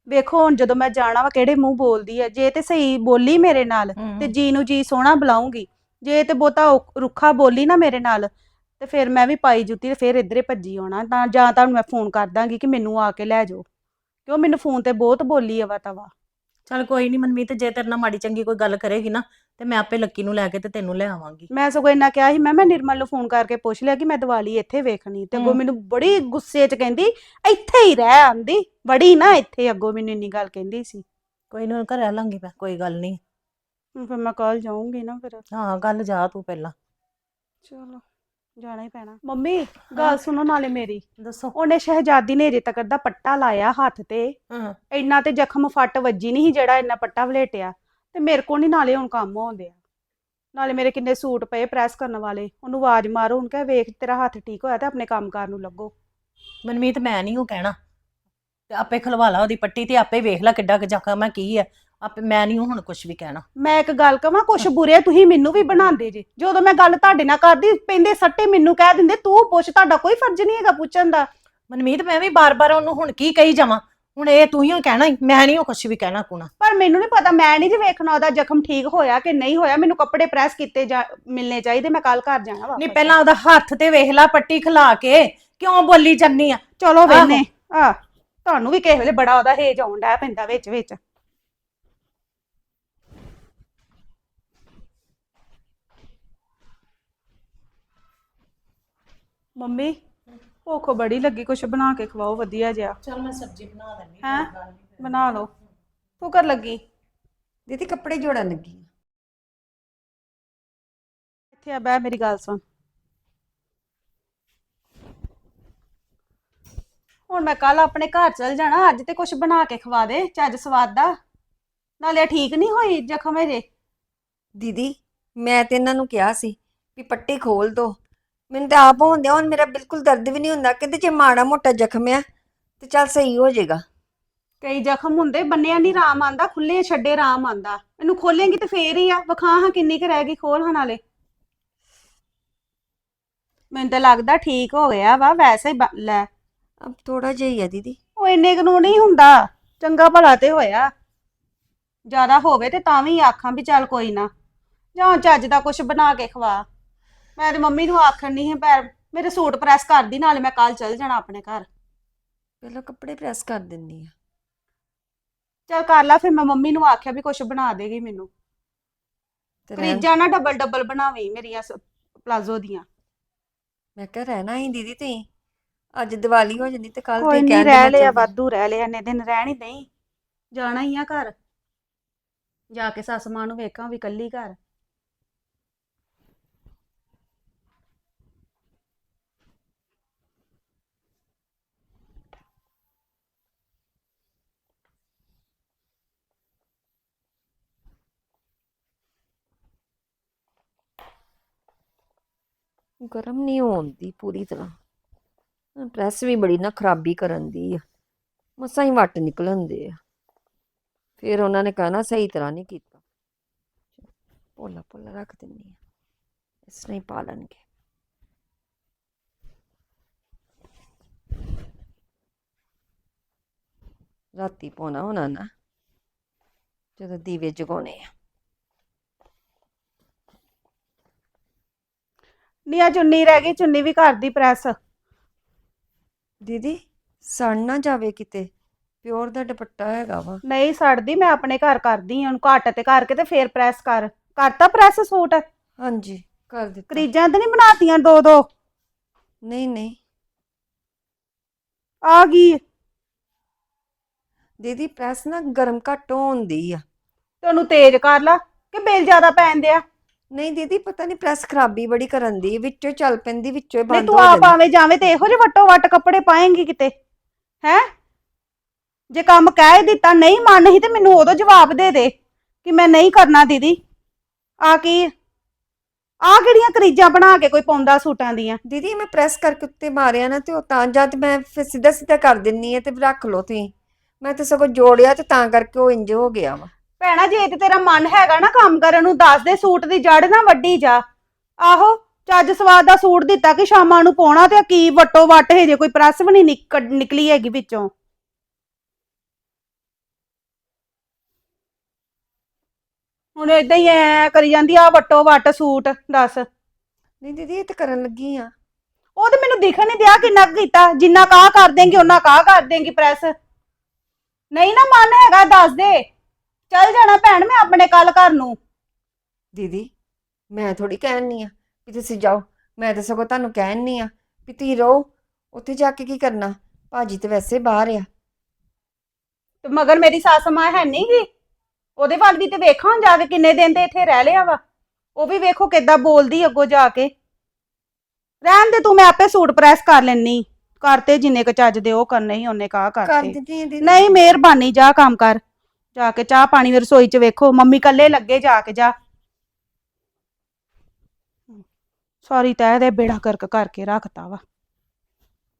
ਵੇਖੋ ਹੁਣ ਜਦੋਂ ਮੈਂ ਜਾਣਾ ਵਾ ਕਿਹੜੇ ਮੂੰਹ ਬੋਲਦੀ ਆ? ਜੇ ਤੇ ਸਹੀ ਬੋਲੀ ਮੇਰੇ ਨਾਲ ਤੇ ਜੀ ਨੂੰ ਜੀ ਸੋਹਣਾ ਬੁਲਾਉਂਗੀ। ਜੇ ਤੇ ਬਹੁਤਾ ਰੁੱਖਾ ਬੋਲੀ ਨਾ ਮੇਰੇ ਨਾਲ ਤੇ ਫਿਰ ਮੈਂ ਵੀ ਪਾਈ ਜੁੱਤੀ ਤੇ ਫਿਰ ਇੱਧਰੇ ਭੱਜੀ ਆਉਣਾ। ਤਾਂ ਜਾਂ ਤੁਹਾਨੂੰ ਮੈਂ ਫੋਨ ਕਰ ਦਾਂਗੀ ਕਿ ਮੈਨੂੰ ਆ ਕੇ ਲੈ ਜਾਓ। ਕਿਉਂ? ਮੈਨੂੰ ਫੋਨ ਤੇ ਬਹੁਤ ਬੋਲੀ ਆ ਵਾ ਤਵਾ
ਚੱਲ ਕੋਈ ਨਹੀਂ ਮਨਮੀਤ ਜੇ ਤੇਰੇ ਨਾਲ ਮਾੜੀ ਚੰਗੀ ਕੋਈ ਗੱਲ ਕਰੇਗੀ ਨਾ ਤੇ ਮੈਂ ਆਪੇ ਲੱਕੀ ਨੂੰ ਲੈ ਕੇ ਤੇ ਤੈਨੂੰ ਲੈ ਆਵਾਂਗੀ।
ਮੈਂ ਸਗੋਂ ਇੰਨਾ ਕਿਹਾ ਸੀ ਮੈਂ ਮੈਂ ਨਿਰਮਲ ਨੂੰ ਫੋਨ ਕਰਕੇ ਪੁੱਛ ਲਿਆ ਕਿ ਮੈਂ ਦੀਵਾਲੀ ਇੱਥੇ ਵੇਖਣੀ ਤੇ ਅੱਗੋਂ
ਹਮ।
ਮੈਨੂੰ ਬੜੀ ਗੁੱਸੇ 'ਚ ਕਹਿੰਦੀ ਇੱਥੇ ਹੀ ਰਹਿ ਆਂਦੀ ਬੜੀ ਨਾ ਇੱਥੇ ਅੱਗੋਂ ਮੈਨੂੰ ਇੰਨੀ ਗੱਲ ਕਹਿੰਦੀ ਸੀ।
ਕੋਈ ਨਾ ਘਰ ਰਹਿ ਲਾਂਗੇ ਮੈਂ ਕੋਈ ਗੱਲ ਨਹੀਂ
ਹੁਣ ਫਿਰ ਮੈਂ ਕੱਲ ਜਾਊਂਗੀ ਨਾ ਫਿਰ।
ਹਾਂ ਗੱਲ ਜਾ ਤੂੰ ਪਹਿਲਾਂ।
ਚਲੋ। ਜਾਣਾ ਹੀ ਪੈਣਾ। ਮੰਮੀ ਗੱਲ ਸੁਣੋ ਨਾਲੇ ਮੇਰੀ।
ਦੱਸੋ।
ਉਹਨੇ ਸ਼ਹਿਜ਼ਾਦੀ ਨੇ ਅਜੇ ਤੱਕ ਦਾ ਪੱਟਾ ਲਾਇਆ ਹੱਥ ਤੇ।
ਹਾਂ।
ਇੰਨਾ ਤੇ ਜ਼ਖਮ ਫੱਟ ਵੱਜੀ ਨਹੀਂ ਸੀ ਜਿਹੜਾ ਇੰਨਾ ਪੱਟਾ ਵਲੇਟਿਆ। ਤੇ ਮੇਰੇ ਕੋਲ ਨਹੀਂ ਨਾਲੇ ਹੁਣ ਕੰਮ ਹੋਉਂਦੇ ਆ। ਨਾਲੇ ਮੇਰੇ ਕਿੰਨੇ ਸੂਟ ਪਏ ਪ੍ਰੈਸ ਕਰਨ ਵਾਲੇ। ਉਹਨੂੰ ਆਵਾਜ਼ ਮਾਰੋ ਉਹਨੂੰ ਕਹੇ ਵੇਖ ਤੇਰਾ ਹੱਥ ਠੀਕ ਹੋਇਆ ਤੇ ਆਪਣੇ ਕੰਮ ਕਾਰ ਨੂੰ ਲੱਗੋ।
ਮਨਮੀਤ ਮੈਂ ਨਹੀਂ ਉਹ ਕਹਿਣਾ। ਤੇ ਆਪੇ ਖਲਵਾ ਲਾ ਉਹਦੀ ਪੱਟੀ ਤੇ ਆਪੇ ਵੇਖ ਲੈ ਕਿੱਡਾ ਕੁ ਜ਼ਖਮ ਹੈ ਕੀ ਹੈ ਆਪੇ ਮੈਂ ਨਹੀਂ ਹੁਣ ਕੁਝ ਵੀ ਕਹਿਣਾ।
ਮੈਂ ਇੱਕ ਗੱਲ ਕਵਾਂ ਕੁਛ ਬੁਰੇ ਤੁਸੀਂ ਮੈਨੂੰ ਵੀ ਬਣਾਉਂਦੇ ਜੇ। ਜਦੋਂ ਮੈਂ ਗੱਲ ਤੁਹਾਡੇ ਨਾਲ ਕਰਦੀ ਪੈਂਦੇ ਸੱਟੇ ਮੈਨੂੰ ਕਹਿ ਦਿੰਦੇ ਤੂੰ ਪੁੱਛ ਤੁਹਾਡਾ ਕੋਈ ਫਰਜ਼ ਨਹੀਂ ਹੈਗਾ ਪੁੱਛਣ ਦਾ।
ਮਨਮੀਤ ਮੈਂ ਵੀ ਬਾਰ-ਬਾਰ ਉਹਨੂੰ ਹੁਣ ਕੀ ਕਹੀ ਜਾਵਾਂ? ਹੁਣ ਇਹ ਤੂੰ ਹੀ ਓ ਕਹਿਣਾ ਈ, ਮੈਂ ਨਹੀਂ ਕੁਝ ਵੀ ਕਹਿਣਾ ਕੁਣਾ।
ਪਰ ਮੈਨੂੰ ਨਹੀਂ ਪਤਾ ਮੈਂ ਨਹੀਂ ਜੇ ਵੇਖਣਾ ਉਹਦਾ ਜ਼ਖਮ ਠੀਕ ਹੋਇਆ ਕਿ ਨਹੀਂ ਹੋਇਆ ਮੈਨੂੰ ਕੱਪੜੇ ਪ੍ਰੈਸ ਕੀਤੇ ਜਾ ਮਿਲਨੇ ਚਾਹੀਦੇ ਮੈਂ ਕੱਲ ਘਰ ਜਾਣਾ
ਨਹੀਂ
ਵਾਪਸ
ਪਹਿਲਾਂ ਉਹਦਾ ਹੱਥ ਤੇ ਵੇਖ ਲੈ ਪੱਟੀ ਖਿਲਾ ਕੇ ਕਿਉਂ ਬੋਲੀ ਜੰਨੀ ਆ?
ਚਲੋ। ਵੇਨੇ ਆ ਤੁਹਾਨੂੰ ਵੀ ਕਿਸੇ ਵੇਲੇ ਬੜਾ ਉਹਦਾ ਹੇਜ ਆਉਣ ਡਿਆ ਪੈਂਦਾ ਵਿੱਚ ਵਿੱਚ ਮੰਮੀ ਭੁੱਖ ਬੜੀ ਲੱਗੀ ਕੁਛ ਬਣਾ ਕੇ ਖਵਾਓ ਵਧੀਆ ਜਿਹਾ।
ਚਲ ਮੈਂ ਸਬਜ਼ੀ ਬਣਾ ਦਿੰਦੀ
ਹੈਂ? ਬਣਾ ਲਓ। ਤੂੰ ਕਰ ਲੱਗੀ?
ਦੀਦੀ ਕੱਪੜੇ ਜੋੜਨ ਲੱਗੀ ਆ।
ਇੱਥੇ ਆ ਬੈ ਮੇਰੀ ਗੱਲ ਸੁਣ। ਹੁਣ ਮੈਂ ਕੱਲ ਆਪਣੇ ਘਰ ਚਲ ਜਾਣਾ ਅੱਜ ਤੇ ਕੁਛ ਬਣਾ ਕੇ ਖਵਾ ਦੇ ਚੱਜ ਸਵਾਦ ਦਾ। ਨਾਲੇ ਠੀਕ ਨਹੀਂ ਹੋਈ ਜ਼ਖਮ ਇਹਦੇ
ਦੀਦੀ ਮੈਂ ਤੇ ਇਹਨਾਂ ਨੂੰ ਕਿਹਾ ਸੀ ਵੀ ਪੱਟੀ ਖੋਲ ਦੋ। ਮੈਨੂੰ ਤੇ ਆਪ ਹੁੰਦਿਆ ਹੁਣ ਮੇਰਾ ਬਿਲਕੁਲ ਦਰਦ ਵੀ ਨਹੀਂ ਹੁੰਦਾ ਕਹਿੰਦੇ ਜੇ ਮਾੜਾ ਮੋਟਾ ਜ਼ਖਮ ਆ ਤੇ ਚੱਲ ਸਹੀ ਹੋ ਜਾਏਗਾ।
ਕਈ ਜ਼ਖਮ ਹੁੰਦੇ ਬੰਨਿਆ ਨਹੀਂ ਰਾਮ ਆਂਦਾ ਖੁੱਲੇ ਛੱਡੇ ਰਾਮ ਆਂਦਾ। ਇਹਨੂੰ ਖੋਲੇਂਗੀ ਤੇ ਫੇਰ ਹੀ ਆ ਵਿਖਾ ਹਾਂ ਕਿੰਨੀ ਕੁ ਰਹਿ ਗਈ ਖੋਲ ਹਾਂ ਨਾਲੇ ਮੈਨੂੰ ਤਾਂ ਲੱਗਦਾ ਠੀਕ ਹੋ ਗਿਆ ਵਾ ਵੈਸੇ ਹੀ ਬ- ਲੈ।
ਅਬ ਥੋੜਾ ਜਿਹਾ ਹੀ ਹੈ ਦੀਦੀ।
ਉਹ ਇੰਨੇ ਕੁ ਨੂੰ ਨਹੀਂ ਹੁੰਦਾ ਚੰਗਾ ਭਲਾ ਤੇ ਹੋਇਆ। ਜ਼ਿਆਦਾ ਹੋਵੇ ਤੇ ਤਾਂ ਵੀ ਆਖਾਂ ਵੀ ਚੱਲ ਕੋਈ ਨਾ ਜਾਂ ਚੱਜ ਦਾ ਕੁਝ ਬਣਾ ਕੇ ਖਵਾ। ਮੈਂ ਤੇ ਮੰਮੀ ਨੂੰ ਆਖਣ ਨਹੀਂ ਹੈ ਪੈਰ ਮੇਰੇ ਸੂਟ ਪ੍ਰੈਸ ਕਰਦੀ ਨਾਲੇ ਮੈਂ ਕੱਲ ਚਲ ਜਾਣਾ ਆਪਣੇ ਘਰ।
ਪਹਿਲਾਂ ਕੱਪੜੇ ਪ੍ਰੈਸ ਕਰ ਦਿੰਨੀ ਆ।
ਚੱਲ ਕਰ ਲਾ ਫਿਰ ਮੈਂ ਮੰਮੀ ਨੂੰ ਆਖਿਆ ਵੀ ਕੁਝ ਬਣਾ ਦੇਗੀ ਮੈਨੂੰ।
ਤੇ ਰਹਿਣ-
ਕਰੀਜਾਂ ਨਾ ਡਬਲ ਡਬਲ ਬਣਾਵੀਂ ਮੇਰੀਆਂ ਸ- ਪਲਾਜ਼ੋ ਦੀਆਂ।
ਮੈਂ ਕਿਹਾ ਰਹਿਣਾ ਹੀ ਦੀਦੀ ਤੁਸੀਂ। ਅੱਜ ਦੀਵਾਲੀ ਹੋ ਜਾਂਦੀ ਤੇ ਕੱਲ
ਕੋਈ
ਤੁਸੀਂ
ਨਹੀਂ ਰਹਿ ਲਿਆ ਵਾਧੂ ਰਹਿ ਲਿਆ ਨੇ ਦਿਨ ਰਹਿਣ ਹੀ ਨਹੀਂ ਜਾਣਾ ਹੀ ਆ ਘਰ। ਜਾ ਕੇ ਸੱਸ ਮਾਂ ਨੂੰ ਵੇਖਾਂ ਵੀ ਕੱਲੀ ਘਰ।
ਗਰਮ ਨਹੀਂ ਹੁੰਦੀ ਪੂਰੀ ਤਰ੍ਹਾਂ। ਪ੍ਰੈਸ ਵੀ ਬੜੀ ਨਾ ਖਰਾਬੀ ਕਰਨ ਦੀ ਆ। ਮਸਾਂ ਹੀ ਵੱਟ ਨਿਕਲਣਦੇ ਆ। ਫਿਰ ਉਹਨਾਂ ਨੇ ਕਹਿਣਾ ਸਹੀ ਤਰ੍ਹਾਂ ਨਹੀਂ ਕੀਤਾ। ਪੋਲਾ ਪੋਲਾ ਰੱਖ ਦਿੰਨੀ ਆ। ਇਸ ਤਰ੍ਹਾਂ ਹੀ ਪਾ ਲੈਣਗੇ। ਰਾਤੀ ਪਾਉਣਾ ਹੋਣਾ ਨਾ ਜਦੋਂ ਦੀਵੇ ਜਗਾਉਣੇ ਆ।
ਨੀ ਆ ਚੁੰਨੀ ਰਹਿ ਗਈ ਚੁੰਨੀ ਵੀ ਘਰ ਦੀ ਪ੍ਰੈਸ।
ਦੀਦੀ ਸੜ ਨਾ ਜਾਵੇ ਕਿਤੇ। ਪਿਓਰ ਦਾ ਦੁਪੱਟਾ ਹੈਗਾ ਵਾ।
ਨਹੀਂ ਸੜਦੀ ਮੈਂ ਆਪਣੇ ਘਰ ਕਰਦੀ ਆ ਉਹਨੂੰ ਘੱਟ ਤੇ ਕਰਕੇ ਤੇ ਫੇਰ ਪ੍ਰੈਸ ਕਰ। ਕਰਤਾ ਪ੍ਰੈਸ ਸੂਟ?
ਹਾਂਜੀ ਕਰ ਦਿੱਤਾ।
ਕਰੀਜਾਂ ਤੇ ਨਹੀਂ ਬਣਾਤੀਆਂ ਦੋ ਦੋ?
ਨਹੀਂ ਨਹੀਂ।
ਆ ਗਈ।
ਦੀਦੀ ਪ੍ਰੈਸ ਨਾ ਗਰਮ ਘੱਟ ਹੁੰਦੀ ਆ।
ਤੇ ਉਹਨੂੰ ਤੇਜ਼ ਕਰ ਲਾ ਕਿ ਬਿੱਲ ਜ਼ਿਆਦਾ ਪੈਂਦੇ ਆ
ਨਹੀਂ ਦੀਦੀ ਪਤਾ ਨਹੀਂ ਪ੍ਰੈਸ ਖਰਾਬੀ ਬੜੀ ਕਰਨ ਦੀ ਵਿੱਚੋਂ ਚੱਲ ਪੈਂਦੀ ਵਿੱਚੋਂ ਹੀ
ਨਹੀਂ
ਬੰਦ
ਤੂੰ
ਹੋ
ਆਪ
ਜਾਂਦੀ।
ਆਵੇਂ ਜਾਵੇਂ ਤੇ ਇਹੋ ਜਿਹੇ ਵੱਟੋ ਵੱਟ ਕੱਪੜੇ ਪਾਏਂਗੀ ਕਿਤੇ ਹੈ? ਜੇ ਕੰਮ ਕਹਿ ਦਿੱਤਾ ਨਹੀਂ ਮੰਨ ਹੀ ਤੇ ਮੈਨੂੰ ਉਦੋਂ ਜਵਾਬ ਦੇ ਦੇ ਕਿ ਮੈਂ ਨਹੀਂ ਕਰਨਾ ਦੀਦੀ। ਆ ਕੀ ਆ ਕਿਹੜੀਆਂ ਕਰੀਜਾਂ ਬਣਾ ਕੇ ਕੋਈ ਪਾਉਂਦਾ ਸੂਟਾਂ ਦੀਆਂ?
ਦੀਦੀ ਮੈਂ ਪ੍ਰੈਸ ਕਰਕੇ ਉੱਤੇ ਮਾਰਿਆ ਨਾ ਤੇ ਉਹ ਤਾਂ ਜਾਂ ਤੇ ਮੈਂ ਫਿਰ ਸਿੱਧਾ ਸਿੱਧਾ ਕਰ ਦਿੰਨੀ ਆ ਤੇ ਰੱਖ ਲਓ ਤੁਸੀਂ। ਮੈਂ ਤੇ ਸਗੋਂ ਜੋੜਿਆ ਤੇ ਤਾਂ ਕਰਕੇ ਉਹ ਇੰਜ ਹੋ ਗਿਆ ਵਾ।
ਭੈਣਾ ਜੇ ਤੇ ਤੇਰਾ ਮਨ ਹੈਗਾ ਨਾ ਕੰਮ ਕਰਨ ਨੂੰ ਦੱਸ ਦੇ ਸੂਟ ਦੀ ਜੜ ਨਾ ਵੱਡੀ ਜਾ। ਆਹੋ ਚੱਜ ਸਵਾਦ ਦਾ ਸੂਟ ਦਿੱਤਾ ਕਿ ਸ਼ਾਮਾਂ ਨੂੰ ਪਾਉਣਾ ਤੇ ਕੀ ਵੱਟੋ ਵੱਟ ਹੈ ਜੇ ਕੋਈ ਪ੍ਰੈਸ ਵੀ ਨਹੀਂ ਨਿਕ- ਨਿਕਲੀ ਹੈਗੀ ਵਿੱਚੋਂ। ਹੁਣ ਇਦਾਂ ਹੀ ਐ ਕਰੀ ਜਾਂਦੀ ਆ ਵੱਟੋ ਵੱਟ ਸੂਟ ਦੱਸ।
ਨਹੀਂ ਦੀਦੀ ਇਹ ਤੇ ਕਰਨ ਲੱਗੀ ਆ।
ਉਹ ਤੇ ਮੈਨੂੰ ਦਿਖਣ ਨਹੀਂ ਦਿਆ ਕਿੰਨਾ ਕੁ ਕੀਤਾ ਜਿੰਨਾ ਕਾਹ ਕਰ ਦੇਂਗੀ ਉਹਨਾਂ ਕਾਹ ਕਰ ਦੇਂਗੀ ਪ੍ਰੈਸ। ਨਹੀਂ ਨਾ ਮਨ ਹੈਗਾ ਦੱਸ ਦੇ। ਚੱਲ ਜਾਣਾ ਭੈਣ ਮੈਂ ਆਪਣੇ ਕੱਲ ਘਰ ਨੂੰ।
ਦੀਦੀ ਮੈਂ ਥੋੜੀ ਕਹਿਣੀ ਆ ਵੀ ਤੁਸੀਂ ਜਾਓ ਮੈਂ ਤਾਂ ਸਗੋਂ ਤੁਹਾਨੂੰ ਕਹਿਣੀ ਆ ਵੀ ਤੁਸੀਂ ਰਹੋ ਉੱਥੇ ਜਾ ਕੇ ਕੀ ਕਰਨਾ? ਭਾਜੀ ਤੇ ਵੈਸੇ ਬਾਹਰ ਆ।
ਤੇ ਮਗਰ ਮੇਰੀ ਸੱਸ ਮਾਂ ਹੈ ਨਹੀਂ ਗੀ ਉਹਦੇ ਵੱਲ ਵੀ ਤੇ ਵੇਖਾਂ ਜਾ ਕੇ ਕਿੰਨੇ ਦਿਨ ਤੇ ਇੱਥੇ ਰਹਿ ਲਿਆ ਵਾ। ਉਹ ਵੀ ਵੇਖੋ ਕਿੱਦਾਂ ਬੋਲਦੀ ਅੱਗੋਂ ਜਾ ਕੇ। ਰਹਿਣ ਦੇ ਤੂੰ ਮੈਂ ਆਪੇ ਸੂਟ ਪ੍ਰੈਸ ਕਰ ਲੈਣੀ ਕਰਤੇ ਜਿੰਨੇ ਕੁ ਚੱਜ ਦੇ ਉਹ ਕਰਨੇ ਹੀ ਉਹਨੇ ਕਾ
ਕਰ
ਕਰਤੇ।
ਦਿੱਤੀ ਆ ਦੀਦੀ।
ਨਹੀਂ ਮਿਹਰਬਾਨੀ ਜਾ ਕੰਮ ਕਰ। ਜਾ ਕੇ ਚਾਹ ਪਾਣੀ ਰਸੋਈ 'ਚ ਵੇਖੋ ਮੰਮੀ ਕੱਲੇ ਲੱਗੇ ਜਾ ਕੇ ਜਾ। ਸਾਰੀ ਤਹਿ ਦੇ ਬੇੜਾ ਕਰਕ ਕਰਕੇ ਰੱਖਤਾ ਵਾ।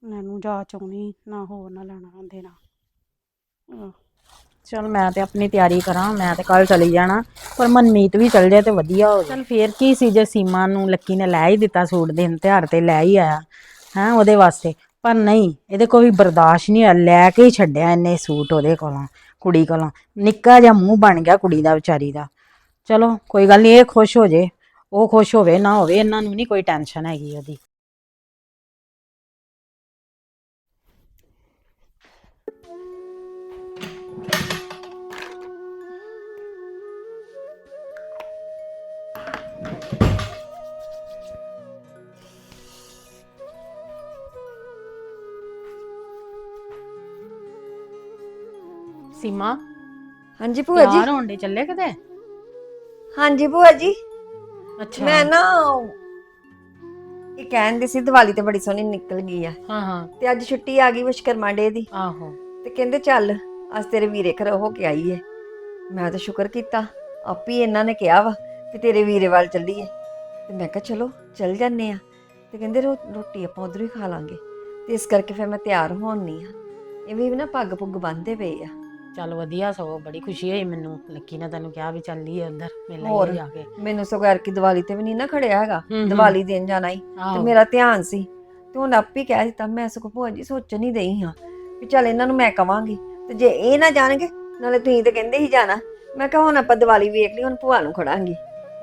ਮੈਨੂੰ ਜਾ ਚਾਉਣੀ ਨਾ ਹੋਰ ਨਾ ਲੈਣਾ ਦੇਣਾ। ਆਹ।
ਚਲ ਮੈਂ ਤੇ ਆਪਣੀ ਤਿਆਰੀ ਕਰਾਂ ਮੈਂ ਤੇ ਕੱਲ ਚਲੀ ਜਾਣਾ ਪਰ ਮਨਮੀਤ ਵੀ ਚਲ ਜਾਏ ਤੇ ਵਧੀਆ ਹੋ ਚਲ ਫੇਰ ਕੀ ਸੀ ਜੇ ਸੀਮਾ ਨੂੰ ਲੱਕੀ ਨੇ ਲੈ ਹੀ ਦਿੱਤਾ ਸੂਟ ਦਿਨ ਤਿਉਹਾਰ ਤੇ ਲੈ ਹੀ ਆਇਆ ਹੈ ਉਹਦੇ ਵਾਸਤੇ। ਪਰ ਨਹੀਂ ਇਹਦੇ ਕੋਲ ਵੀ ਬਰਦਾਸ਼ਤ ਨਹੀਂ ਹੋਇਆ ਲੈ ਕੇ ਹੀ ਛੱਡਿਆ ਇਹਨੇ ਸੂਟ ਉਹਦੇ ਕੋਲੋਂ। ਕੁੜੀ ਕੋਲੋਂ। ਨਿੱਕਾ ਜਿਹਾ ਮੂੰਹ ਬਣ ਗਿਆ ਕੁੜੀ ਦਾ, ਵਿਚਾਰੀ ਦਾ। ਚਲੋ, ਕੋਈ ਗੱਲ ਨਹੀਂ ਇਹ ਖੁਸ਼ ਹੋ ਜੇ। ਉਹ ਖੁਸ਼ ਹੋਵੇ, ਨਾ ਹੋਵੇ, ਇਹਨਾਂ ਨੂੰ ਨਹੀਂ ਕੋਈ ਟੈਨਸ਼ਨ ਹੈਗੀ ਉਹਦੀ। ਸੀਮਾ
ਹਾਂਜੀ ਭੂਆ ਜੀ।
ਯਾਰ ਹੋਂਡੇ ਚੱਲੇ ਕਿਤੇ?
ਹਾਂਜੀ ਭੂਆ ਜੀ।
ਅੱਛਾ।
ਮੈਂ ਨਾ ਇਹ ਕਹਿੰਦੇ ਸੀ ਦੀਵਾਲੀ ਤੇ ਬੜੀ ਸੋਹਣੀ ਨਿਕਲ ਗਈ ਆ।
ਹਾਂ ਹਾਂ।
ਤੇ ਅੱਜ ਛੁੱਟੀ ਆ ਗਈ ਵਿਸ਼ਕਰਮਾ ਡੇ ਦੀ।
ਆਹੋ।
ਤੇ ਕਹਿੰਦੇ ਚੱਲ ਅੱਜ ਤੇਰੇ ਵੀਰੇ ਘਰ ਹੋ ਕੇ ਆਈ ਏ। ਮੈਂ ਤਾਂ ਸ਼ੁਕਰ ਕੀਤਾ ਆਪੀ ਇਹਨਾਂ ਨੇ ਕਿਹਾ ਵਾ ਕਿ ਤੇਰੇ ਵੀਰੇ ਵੱਲ ਚੱਲੀਏ। ਤੇ ਮੈਂ ਕਿਹਾ ਚਲੋ ਚੱਲ ਜਾਂਦੇ ਆ। ਤੇ ਕਹਿੰਦੇ ਰੋ- ਰੋਟੀ ਆਪਾਂ ਉਧਰੋਂ ਹੀ ਖਾ ਲਾਂਗੇ। ਤੇ ਇਸ ਕਰਕੇ ਫਿਰ ਮੈਂ ਤਿਆਰ ਹੋਣੀ ਆ। ਇਹ ਵੀ ਨਾ ਪੱਗ ਪੁੱਗ ਬੰਨਦੇ ਪਏ ਆ।
ਚੱਲ ਵਧੀਆ ਸਗੋਂ ਬੜੀ ਖੁਸ਼ੀ ਹੋਈ ਮੈਨੂੰ। ਲੱਕੀ ਨੇ ਤੈਨੂੰ ਕਿਹਾ ਵੀ ਚੱਲੀਏ ਉਧਰ ਮਿਲ
ਹੋਰ।
ਜਾ ਕੇ
ਮੈਨੂੰ ਸਗੋਂ ਐਰਕੀ ਦੀਵਾਲੀ ਤੇ ਵੀ ਨਹੀਂ ਨਾ ਖੜਿਆ ਹੈਗਾ।
ਹੂੰ, ਹੂੰ।
ਦੀਵਾਲੀ ਦੇਣ ਜਾਣਾ ਹੀ ਤੇ
ਆਹੋ।
ਮੇਰਾ ਧਿਆਨ ਸੀ। ਤੇ ਹੁਣ ਆਪੇ ਹੀ ਕਹਿ ਦਿੱਤਾ ਮੈਂ ਸਗੋਂ ਭੂਆ ਜੀ ਸੋਚਣ ਹੀ ਦਈ ਹਾਂ ਵੀ ਚੱਲ ਇਹਨਾਂ ਨੂੰ ਮੈਂ ਕਵਾਂਗੀ। ਤੇ ਜੇ ਇਹ ਨਾ ਜਾਣਗੇ ਨਾਲੇ ਤੁਸੀਂ ਤੇ ਕਹਿੰਦੇ ਹੀ ਜਾਣਾ। ਮੈਂ ਕਿਹਾ ਹੁਣ ਆਪਾਂ ਦੀਵਾਲੀ ਵੇਖ ਲਈ ਹੁਣ ਭੂਆ ਨੂੰ ਖੜਾਂਗੇ।